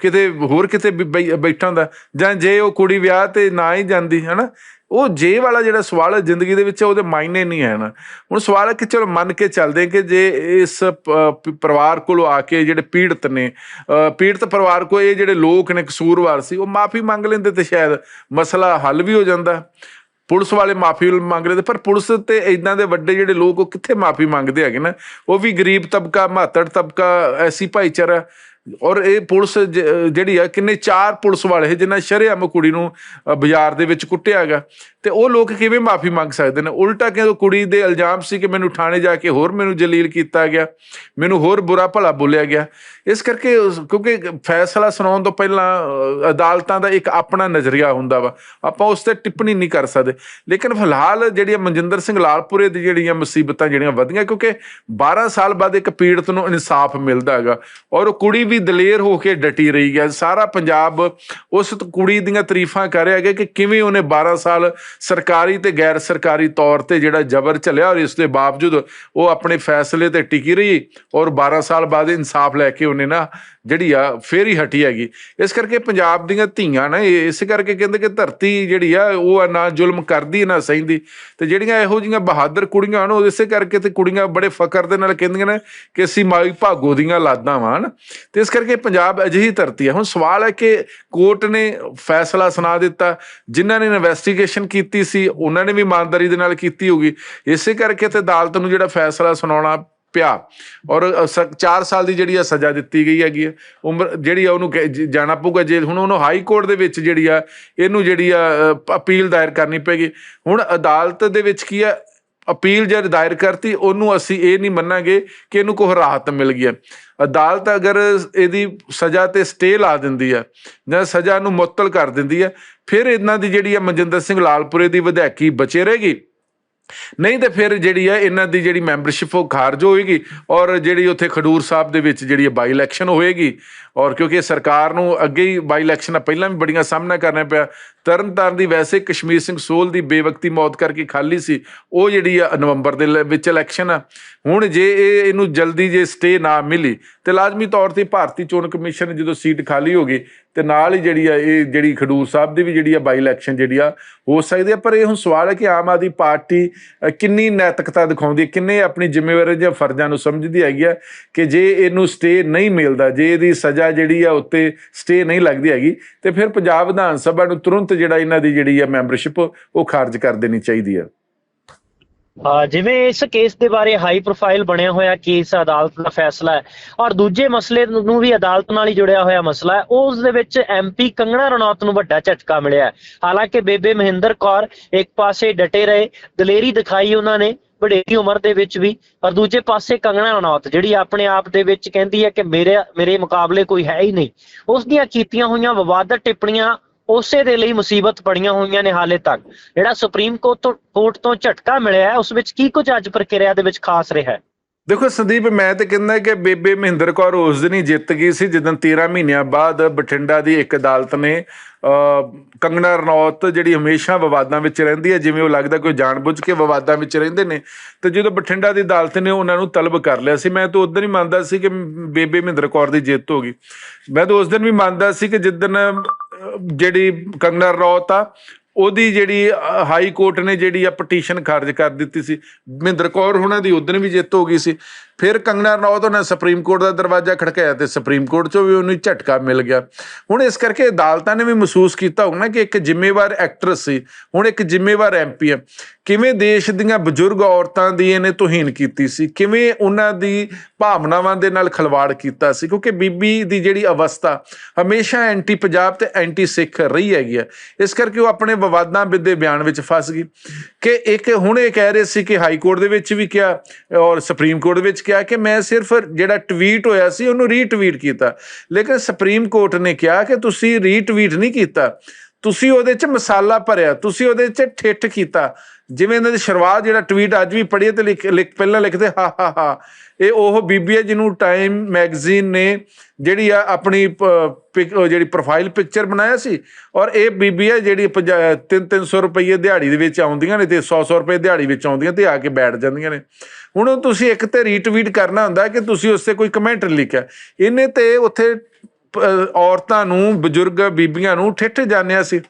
ਕਿਤੇ ਹੋਰ ਕਿਤੇ ਬੈਠਾ ਹੁੰਦਾ, ਜਾਂ ਜੇ ਉਹ ਕੁੜੀ ਵਿਆਹ ਤੇ ਨਾ ਹੀ ਜਾਂਦੀ, ਹਨਾ? ਉਹ ਜੇ ਵਾਲਾ ਜਿਹੜਾ ਸਵਾਲ ਹੈ ਜ਼ਿੰਦਗੀ ਦੇ ਵਿੱਚ, ਉਹਦੇ ਮਾਇਨੇ ਨਹੀਂ ਹੈ ਨਾ। ਹੁਣ ਸਵਾਲ ਹੈ ਕਿ ਚਲੋ ਮੰਨ ਕੇ ਚੱਲਦੇ ਕਿ ਜੇ ਇਸ ਪਰਿਵਾਰ ਕੋਲੋਂ ਆ ਕੇ ਜਿਹੜੇ ਪੀੜਤ ਨੇ ਪੀੜਤ ਪਰਿਵਾਰ ਕੋ ਇਹ ਜਿਹੜੇ ਲੋਕ ਨੇ ਕਸੂਰਵਾਰ ਸੀ, ਉਹ ਮਾਫੀ ਮੰਗ ਲੈਂਦੇ ਤੇ ਸ਼ਾਇਦ ਮਸਲਾ ਹੱਲ ਵੀ ਹੋ ਜਾਂਦਾ। ਪੁਲਿਸ ਵਾਲੇ ਮਾਫੀ ਮੰਗ ਲੈਂਦੇ ਪਰ ਪੁਲਿਸ ਤੇ ਇਦਾਂ ਦੇ ਵੱਡੇ ਜਿਹੜੇ ਲੋਕ, ਉਹ ਕਿੱਥੇ ਮਾਫੀ ਮੰਗਦੇ ਹੈਗੇ ਨਾ? ਉਹ ਵੀ ਗਰੀਬ ਤਬਕਾ, ਮਾਤੜ ਤਬਕਾ, ਐਸੀ ਭਾਈਚਾਰਾ ਔਰ ਇਹ ਪੁਲਿਸ ਜਿਹੜੀ ਆ, ਕਿੰਨੇ ਚਾਰ ਪੁਲਿਸ ਵਾਲੇ ਹੈ ਜਿਨ੍ਹਾਂ ਸ਼ਰੇਆਮ ਕੁੜੀ ਨੂੰ ਬਾਜ਼ਾਰ ਦੇ ਵਿੱਚ ਕੁੱਟਿਆ ਹੈਗਾ। ਤੇ ਉਹ ਲੋਕ ਕਿਵੇਂ ਮਾਫੀ ਮੰਗ ਸਕਦੇ ਨੇ? ਉਲਟਾ ਕਿ ਕੁੜੀ ਦੇ ਇਲਜ਼ਾਮ ਸੀ ਕਿ ਮੈਨੂੰ ਥਾਣੇ ਜਾ ਕੇ ਹੋਰ ਮੈਨੂੰ ਜਲੀਲ ਕੀਤਾ ਗਿਆ, ਮੈਨੂੰ ਹੋਰ ਬੁਰਾ ਭਲਾ ਬੋਲਿਆ ਗਿਆ। ਇਸ ਕਰਕੇ ਕਿਉਂਕਿ ਫੈਸਲਾ ਸੁਣਾਉਣ ਤੋਂ ਪਹਿਲਾਂ ਅਦਾਲਤਾਂ ਦਾ ਇੱਕ ਆਪਣਾ ਨਜ਼ਰੀਆ ਹੁੰਦਾ ਵਾ। ਆਪਾਂ ਉਸ ਤੇ ਟਿੱਪਣੀ ਨਹੀਂ ਕਰ ਸਕਦੇ। ਲੇਕਿਨ ਫਿਲਹਾਲ ਜਿਹੜੀਆਂ ਮਨਜਿੰਦਰ ਸਿੰਘ ਲਾਲਪੁਰੇ ਦੀ ਜਿਹੜੀਆਂ ਮੁਸੀਬਤਾਂ ਜਿਹੜੀਆਂ ਵਧੀਆਂ, ਕਿਉਂਕਿ 12 ਸਾਲ ਬਾਅਦ ਇੱਕ ਪੀੜਤ ਨੂੰ ਇਨਸਾਫ ਮਿਲਦਾ ਹੈਗਾ। ਔਰ ਉਹ ਕੁੜੀ ਵੀ ਦਲੇਰ ਹੋ ਕੇ ਡਟੀ ਰਹੀ ਹੈ। ਸਾਰਾ ਪੰਜਾਬ ਉਸ ਕੁੜੀ ਦੀਆਂ ਤਾਰੀਫਾਂ ਕਰ ਰਿਹਾ ਹੈ ਕਿ ਕਿਵੇਂ ਉਹਨੇ 12 ਸਾਲ ਸਰਕਾਰੀ ਤੇ ਗੈਰ ਸਰਕਾਰੀ ਤੌਰ ਤੇ ਜਿਹੜਾ ਜ਼ਬਰ ਝੱਲਿਆ ਔਰ ਇਸ ਦੇ ਬਾਵਜੂਦ ਉਹ ਆਪਣੇ ਫੈਸਲੇ ਤੇ ਟਿਕੀ ਰਹੀ ਔਰ 12 ਸਾਲ ਬਾਅਦ ਇਨਸਾਫ ਲੈ ਕੇ ਉਹਨੇ ਨਾ ਜਿਹੜੀ ਆ, ਫੇਰ ਹੀ ਹਟੀ ਹੈਗੀ। ਇਸ ਕਰਕੇ ਪੰਜਾਬ ਦੀਆਂ ਧੀਆਂ ਨਾ, ਇਹ- ਇਸ ਕਰਕੇ ਕਹਿੰਦੇ ਕਿ ਧਰਤੀ ਜਿਹੜੀ ਆ, ਉਹ ਆ ਨਾ ਜ਼ੁਲਮ ਕਰਦੀ, ਨਾ ਸਹਿੰਦੀ। ਤੇ ਜਿਹੜੀਆਂ ਇਹੋ ਜਿਹੀਆਂ ਬਹਾਦਰ ਕੁੜੀਆਂ ਹਨ, ਉਹ ਇਸੇ ਕਰਕੇ ਤੇ ਕੁੜੀਆਂ ਬੜੇ ਫਕਰ ਦੇ ਨਾਲ ਕਹਿੰਦੀਆਂ ਨੇ ਕਿ ਅਸੀਂ ਮਾਈ ਭਾਗੋ ਦੀਆਂ ਲਾਦਾਂ ਵਾਂ, ਹਨ। ਤੇ ਇਸ ਕਰਕੇ ਪੰਜਾਬ ਅਜਿਹੀ ਧਰਤੀ ਹੈ ਹੁਣ ਸਵਾਲ ਹੈ ਕਿ ਕੋਰਟ ਨੇ ਫੈਸਲਾ ਸੁਣਾ ਦਿੱਤਾ, ਜਿਨ੍ਹਾਂ ਨੇ ਇਨਵੈਸਟੀਗੇਸ਼ਨ ਕੀਤੀ ਸੀ, ਉਹਨਾਂ ਨੇ ਵੀ ਇਮਾਨਦਾਰੀ ਦੇ ਨਾਲ ਕੀਤੀ ਹੋਗੀ ਇਸੇ ਕਰਕੇ ਤੇ ਅਦਾਲਤ ਨੂੰ ਜਿਹੜਾ ਫੈਸਲਾ ਸੁਣਾਉਣਾ ਪਿਆ। ਔਰ 4 ਸਾਲ ਦੀ ਜਿਹੜੀ ਆ ਸਜ਼ਾ ਦਿੱਤੀ ਗਈ ਹੈਗੀ ਹੈ ਉਮਰ, ਜਿਹੜੀ ਆ ਉਹਨੂੰ ਜਾਣਾ ਪਊਗਾ ਜੇਲ੍ਹ। ਹੁਣ ਉਹਨੂੰ ਹਾਈ ਕੋਰਟ ਦੇ ਵਿੱਚ ਜਿਹੜੀ ਆ, ਇਹਨੂੰ ਜਿਹੜੀ ਆ ਅਪੀਲ ਦਾਇਰ ਕਰਨੀ ਪੈਗੀ ਹੁਣ ਅਦਾਲਤ ਦੇ ਵਿੱਚ ਕੀ ਆ, ਅਪੀਲ ਜਦ ਦਾਇਰ ਕਰਤੀ, ਉਹਨੂੰ ਅਸੀਂ ਇਹ ਨਹੀਂ ਮੰਨਾਂਗੇ ਕਿ ਇਹਨੂੰ ਕੋਈ ਰਾਹਤ ਮਿਲ ਗਈ ਹੈ ਅਦਾਲਤ ਅਗਰ ਇਹਦੀ ਸਜ਼ਾ ਤੇ ਸਟੇ ਲਾ ਦਿੰਦੀ ਹੈ ਜਾਂ ਸਜ਼ਾ ਨੂੰ ਮੁਅੱਤਲ ਕਰ ਦਿੰਦੀ ਹੈ ਫਿਰ ਇਹਨਾਂ ਦੀ ਜਿਹੜੀ ਆ ਮਨਜਿੰਦਰ ਸਿੰਘ ਲਾਲਪੁਰੇ ਦੀ ਵਿਧਾਇਕੀ ਬਚੇ ਰਹੇਗੀ। ਨਹੀਂ ਤੇ ਫਿਰ ਜਿਹੜੀ ਹੈ ਇਹਨਾਂ ਦੀ ਜਿਹੜੀ ਮੈਂਬਰਸ਼ਿਪ ਉਹ ਖਾਰਜ ਹੋਏਗੀ ਔਰ ਜਿਹੜੀ ਉੱਥੇ ਖਡੂਰ ਸਾਹਿਬ ਦੇ ਵਿੱਚ ਜਿਹੜੀ ਬਾਈ ਇਲੈਕਸ਼ਨ ਹੋਏਗੀ ਔਰ ਕਿਉਂਕਿ ਸਰਕਾਰ ਨੂੰ ਅੱਗੇ ਹੀ ਬਾਈ ਇਲੈਕਸ਼ਨ ਪਹਿਲਾਂ ਵੀ ਬੜੀਆਂ ਸਾਹਮਣਾ ਕਰਨਾ ਪਿਆ। ਤਰਨਤਾਰਨ ਦੀ ਵੈਸੇ ਕਸ਼ਮੀਰ ਸਿੰਘ ਸੋਲ ਦੀ ਬੇਵਕਤੀ ਮੌਤ ਕਰਕੇ ਖਾਲੀ ਸੀ, ਉਹ ਜਿਹੜੀ ਆ ਨਵੰਬਰ ਦੇ ਲ- ਵਿੱਚ ਇਲੈਕਸ਼ਨ ਆ। ਹੁਣ ਜੇ ਇਹ, ਇਹਨੂੰ ਜਲਦੀ ਜੇ ਸਟੇ ਨਾ ਮਿਲੀ, ਤੇ ਲਾਜ਼ਮੀ ਤੌਰ ਤੇ ਭਾਰਤੀ ਚੋਣ ਕਮਿਸ਼ਨ ਜਦੋਂ ਸੀਟ ਖਾਲੀ ਹੋ ਗਈ ਤੇ ਨਾਲ ਹੀ ਜਿਹੜੀ ਆ ਇਹ ਜਿਹੜੀ ਖਡੂਰ ਸਾਹਿਬ ਦੀ ਵੀ ਜਿਹੜੀ ਆ ਬਾਈ ਇਲੈਕਸ਼ਨ ਜਿਹੜੀ ਆ ਹੋ ਸਕਦੀ ਆ ਪਰ ਇਹ ਹੁਣ ਸਵਾਲ ਹੈ ਕਿ ਆਮ ਆਦਮੀ ਪਾਰਟੀ ਕਿੰਨੀ ਨੈਤਿਕਤਾ ਦਿਖਾਉਂਦੀ ਹੈ, ਕਿੰਨੇ ਆਪਣੀ ਜ਼ਿੰਮੇਵਾਰੀ ਜਾਂ ਫਰਜ਼ਾਂ ਨੂੰ ਸਮਝਦੀ ਹੈਗੀ ਆ ਕਿ ਜੇ ਇਹਨੂੰ ਸਟੇ ਨਹੀਂ ਮਿਲਦਾ ਜੇ ਇਹਦੀ ਸਜ਼ਾ ਜਿਹੜੀ ਆ ਉੱਤੇ ਸਟੇ ਨਹੀਂ ਲੱਗਦੀ ਹੈਗੀ ਤੇ ਫਿਰ ਪੰਜਾਬ ਵਿਧਾਨ ਸਭਾ ਨੂੰ ਤੁਰੰਤ ਜਿਹੜਾ ਇਹਨਾਂ ਦੀ ਜਿਹੜੀ ਆ ਮੈਂਬਰਸ਼ਿਪ ਉਹ ਖਾਰਜ ਕਰ ਦੇਣੀ ਚਾਹੀਦੀ ਆ। ਜਿਵੇਂ ਇਸ ਕੇਸ ਦੇ ਬਾਰੇ ਹਾਈ ਪ੍ਰੋਫਾਈਲ ਬਣਿਆ ਹੋਇਆ ਕੇਸ ਅਦਾਲਤ ਦਾ ਫੈਸਲਾ ਹੈ। ਔਰ ਦੂਜੇ ਮਸਲੇ ਨੂੰ ਵੀ ਅਦਾਲਤ ਨਾਲ ਹੀ ਜੁੜਿਆ ਹੋਇਆ ਮਸਲਾ ਹੈ। ਉਸ ਦੇ ਵਿੱਚ ਐਮਪੀ ਕੰਗਣਾ ਰਣੌਤ ਨੂੰ ਵੱਡਾ ਝਟਕਾ ਮਿਲਿਆ ਹਾਲਾਂਕਿ ਬੇਬੇ ਮਹਿੰਦਰ ਕੌਰ ਇੱਕ ਪਾਸੇ ਡਟੇ ਰਹੇ, ਦਲੇਰੀ ਦਿਖਾਈ ਉਹਨਾਂ ਨੇ, ਵਡੇਰੀ ਉਮਰ ਦੇ ਵਿੱਚ ਵੀ। ਔਰ ਦੂਜੇ ਪਾਸੇ ਕੰਗਣਾ ਰਣੌਤ, ਜਿਹੜੀ ਆਪਣੇ ਆਪ ਦੇ ਵਿੱਚ ਕਹਿੰਦੀ ਹੈ ਕਿ ਮੇਰੇ ਮੇਰੇ ਮੁਕਾਬਲੇ ਕੋਈ ਹੈ ਹੀ ਨਹੀਂ। ਉਸ ਦੀਆਂ ਕੀਤੀਆਂ ਹੋਈਆਂ ਵਿਵਾਦਤ ਟਿੱਪਣੀਆਂ ਉਸੇ ਦੇ ਲਈ ਮੁਸੀਬਤ ਬੜੀਆਂ ਹੋਈਆਂ ਨੇ ਹਾਲੇ ਤੱਕ। ਜਿਹੜਾ ਸੁਪਰੀਮ ਕੋਰਟ ਤੋਂ ਕੋਰਟ ਤੋਂ ਝਟਕਾ ਮਿਲਿਆ ਹੈ ਉਸ ਵਿੱਚ ਕੀ ਕੁਝ ਅੱਜ ਪ੍ਰਕਿਰਿਆ ਦੇ ਵਿੱਚ ਖਾਸ ਰਿਹਾ ਹੈ? ਦੇਖੋ ਸੰਦੀਪ ਮੈਂ ਤੇ ਕਹਿੰਦਾ ਕਿ ਬੇਬੇ ਮਹਿੰਦਰ ਕੌਰ ਉਸ ਦਿਨ ਹੀ ਜਿੱਤ ਗਈ ਸੀ ਜਦੋਂ 13 ਮਹੀਨਿਆਂ ਬਾਅਦ ਬਠਿੰਡਾ ਦੀ ਇੱਕ ਅਦਾਲਤ ਨੇ ਅ, ਰਣੌਤ ਜਿਹੜੀ ਹਮੇਸ਼ਾ ਵਿਵਾਦਾਂ ਵਿੱਚ ਰਹਿੰਦੀ ਹੈ ਜਿਵੇਂ ਉਹ ਲੱਗਦਾ ਕੋਈ ਜਾਣਬੁੱਝ ਕੇ ਵਿਵਾਦਾਂ ਵਿੱਚ ਰਹਿੰਦੇ ਨੇ ਤੇ ਜਦੋਂ ਬਠਿੰਡਾ ਦੀ ਅਦਾਲਤ ਨੇ ਉਹਨਾਂ ਨੂੰ ਤਲਬ ਕਰ ਲਿਆ ਸੀ ਮੈਂ ਤਾਂ ਉਦੋਂ ਹੀ ਮੰਨਦਾ ਸੀ ਕਿ ਬੇਬੇ ਮਹਿੰਦਰ ਕੌਰ ਦੀ ਜਿੱਤ ਹੋ ਗਈ। ਮੈਂ ਤਾਂ ਉਸ ਦਿਨ ਵੀ ਮੰਨਦਾ ਸੀ ਕਿ ਜਿੱਦਨ ਜਿਹੜੀ ਕੰਗਨਾ ਰੌਤ ਆ, ਉਹਦੀ ਜਿਹੜੀ ਹਾਈ ਕੋਰਟ ਨੇ ਜਿਹੜੀ ਆ ਪਟੀਸ਼ਨ ਖਾਰਜ ਕਰ ਦਿੱਤੀ ਸੀ। ਮਹਿੰਦਰ ਕੌਰ ਹੁਣਾਂ ਦੀ ਉਦੋਂ ਵੀ ਜਿੱਤ ਹੋ ਗਈ ਸੀ। ਫਿਰ ਕੰਗਨਾ ਰਣੌਤ ਨੇ ਸੁਪਰੀਮ ਕੋਰਟ ਦਾ ਦਰਵਾਜ਼ਾ ਖੜਕਾਇਆ ਤੇ ਸੁਪਰੀਮ ਕੋਰਟ ਚੋਂ ਵੀ ਉਹਨੂੰ ਝਟਕਾ ਮਿਲ ਗਿਆ। ਹੁਣ ਇਸ ਕਰਕੇ ਅਦਾਲਤਾਂ ਨੇ ਵੀ ਮਹਿਸੂਸ ਕੀਤਾ ਹੋਣਾ ਕਿ ਇੱਕ ਜ਼ਿੰਮੇਵਾਰ ਐਕਟਰਸ ਸੀ। ਹੁਣ ਇੱਕ ਜ਼ਿੰਮੇਵਾਰ ਐਮਪੀ ਹੈ ਕਿਵੇਂ ਦੇਸ਼ ਦੀਆਂ ਬਜ਼ੁਰਗ ਔਰਤਾਂ ਦੀ ਇਹਨੇ ਤੋਹੀਨ ਕੀਤੀ ਸੀ? ਕਿਵੇਂ ਉਹਨਾਂ ਦੀ ਭਾਵਨਾਵਾਂ ਦੇ ਨਾਲ ਖਲਵਾੜ ਕੀਤਾ ਸੀ? ਕਿਉਂਕਿ ਬੀਬੀ ਦੀ ਜਿਹੜੀ ਅਵਸਥਾ ਹਮੇਸ਼ਾ ਐਂਟੀ ਪੰਜਾਬ ਤੇ ਐਂਟੀ ਸਿੱਖ ਰਹੀ ਹੈਗੀ ਆ। ਇਸ ਕਰਕੇ ਉਹ ਆਪਣੇ ਵਿਵਾਦਾਂ ਦੇ ਬਿਆਨ ਵਿੱਚ ਫਸ ਗਈ। ਕਿ ਇੱਕ ਹੁਣ ਇਹ ਕਹਿ ਰਹੇ ਸੀ ਕਿ ਹਾਈ ਕੋਰਟ ਦੇ ਵਿੱਚ ਵੀ ਕਿਹਾ ਔਰ ਸੁਪਰੀਮ ਕੋਰਟ ਵਿੱਚ ਕਿਹਾ ਕਿ ਮੈਂ ਸਿਰਫ ਜਿਹੜਾ ਟਵੀਟ ਹੋਇਆ ਸੀ, ਉਹਨੂੰ ਰੀਟਵੀਟ ਕੀਤਾ। ਲੇਕਿਨ ਸੁਪਰੀਮ ਕੋਰਟ ਨੇ ਕਿਹਾ ਕਿ ਤੁਸੀਂ ਰੀਟਵੀਟ ਨਹੀਂ ਕੀਤਾ। ਤੁਸੀਂ ਉਹਦੇ 'ਚ ਮਸਾਲਾ ਭਰਿਆ, ਤੁਸੀਂ ਉਹਦੇ 'ਚ ਠਿੱਠ ਕੀਤਾ। ਜਿਵੇਂ ਇਹਨਾਂ ਦੀ ਸ਼ੁਰੂਆਤ, ਜਿਹੜਾ ਟਵੀਟ ਅੱਜ ਵੀ ਪੜ੍ਹੀਏ ਤੇ ਲਿਖ ਲਿਖ, ਪਹਿਲਾਂ ਲਿਖਦੇ, ਹਾ ਹਾ ਹਾ। ਇਹ ਉਹ ਬੀਬੀ ਹੈ ਜਿਹਨੂੰ ਟਾਈਮ ਮੈਗਜ਼ੀਨ ਨੇ ਜਿਹੜੀ ਆ ਆਪਣੀ ਜਿਹੜੀ ਪ੍ਰੋਫਾਈਲ ਪਿਕਚਰ ਬਣਾਇਆ ਸੀ ਔਰ ਇਹ ਬੀਬੀ ਹੈ ਜਿਹੜੀ 3-300 ਰੁਪਏ ਦਿਹਾੜੀ ਦੇ ਵਿੱਚ ਆਉਂਦੀਆਂ ਨੇ ਤੇ 100-100 ਰੁਪਏ ਦਿਹਾੜੀ ਵਿੱਚ ਆਉਂਦੀਆਂ ਤੇ ਆ ਕੇ ਬੈਠ ਜਾਂਦੀਆਂ ਨੇ। ਹੁਣ ਤੁਸੀਂ ਇੱਕ ਤੇ ਰੀਟਵੀਟ ਕਰਨਾ ਹੁੰਦਾ ਕਿ ਤੁਸੀਂ ਉਸ ਤੇ ਕੋਈ ਕਮੈਂਟ ਲਿਖਿਆ। ਇਹਨੇ ਤੇ ਉੱਥੇ ਔਰਤਾਂ ਨੂੰ ਬਜ਼ੁਰਗ ਬੀਬੀਆਂ ਨੂੰ ਠਿੱਠ ਜਾਣਿਆ ਸੀ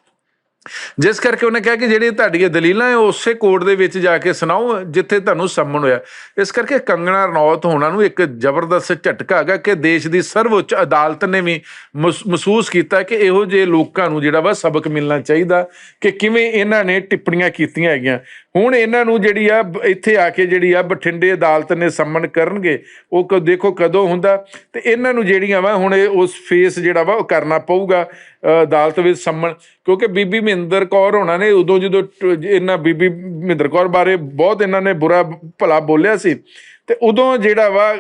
ਜਿਸ ਕਰਕੇ ਉਹਨੇ ਕਿਹਾ ਕਿ ਜਿਹੜੀ ਤੁਹਾਡੀਆਂ ਦਲੀਲਾਂ ਹੈ ਉਸੇ ਕੋਰਟ ਦੇ ਵਿੱਚ ਜਾ ਕੇ ਸੁਣਾਓ, ਜਿੱਥੇ ਤੁਹਾਨੂੰ ਸੰਮਨ ਹੋਇਆ। ਇਸ ਕਰਕੇ ਕੰਗਣਾ ਰਣੌਤ ਹੋਣਾ ਨੂੰ ਇੱਕ ਜ਼ਬਰਦਸਤ ਝਟਕਾ ਹੈਗਾ ਕਿ ਦੇਸ਼ ਦੀ ਸਰਵਉੱਚ ਅਦਾਲਤ ਨੇ ਵੀ ਮਹਿਸ- ਮਹਿਸੂਸ ਕੀਤਾ ਕਿ ਇਹੋ ਜਿਹੇ ਲੋਕਾਂ ਨੂੰ ਜਿਹੜਾ ਵਾ ਸਬਕ ਮਿਲਣਾ ਚਾਹੀਦਾ ਕਿ ਕਿਵੇਂ ਇਹਨਾਂ ਨੇ ਟਿੱਪਣੀਆਂ ਕੀਤੀਆਂ ਹੈਗੀਆਂ। ਹੁਣ ਇਹਨਾਂ ਨੂੰ ਜਿਹੜੀ ਆ, ਬ- ਇੱਥੇ ਆ ਕੇ ਜਿਹੜੀ ਆ, ਬਠਿੰਡੇ ਅਦਾਲਤ ਨੇ ਸੰਮਨ ਕਰਨਗੇ, ਉਹ ਕ- ਦੇਖੋ ਕਦੋਂ ਹੁੰਦਾ। ਤੇ ਇਹਨਾਂ ਨੂੰ ਜਿਹੜੀਆਂ ਵਾ, ਹੁਣ ਇਹ ਉਸ ਫੇਸ ਜਿਹੜਾ ਵਾ, ਉਹ ਕਰਨਾ ਪਊਗਾ। ਅਦਾਲਤ ਵਿੱਚ ਸੰਮਣ, ਕਿਉਂਕਿ ਬੀਬੀ ਮਹਿੰਦਰ ਕੌਰ ਹੋਣਾ ਨੇ ਉਦੋਂ ਜਦੋਂ ਟ- ਇਹਨਾਂ ਬੀਬੀ ਮਹਿੰਦਰ ਕੌਰ ਬਾਰੇ ਬਹੁਤ ਇਹਨਾਂ ਨੇ ਬੁਰਾ, ਭਲਾ ਬੋਲਿਆ ਸੀ। ਤੇ ਉਦੋਂ ਜਿਹੜਾ ਵਾ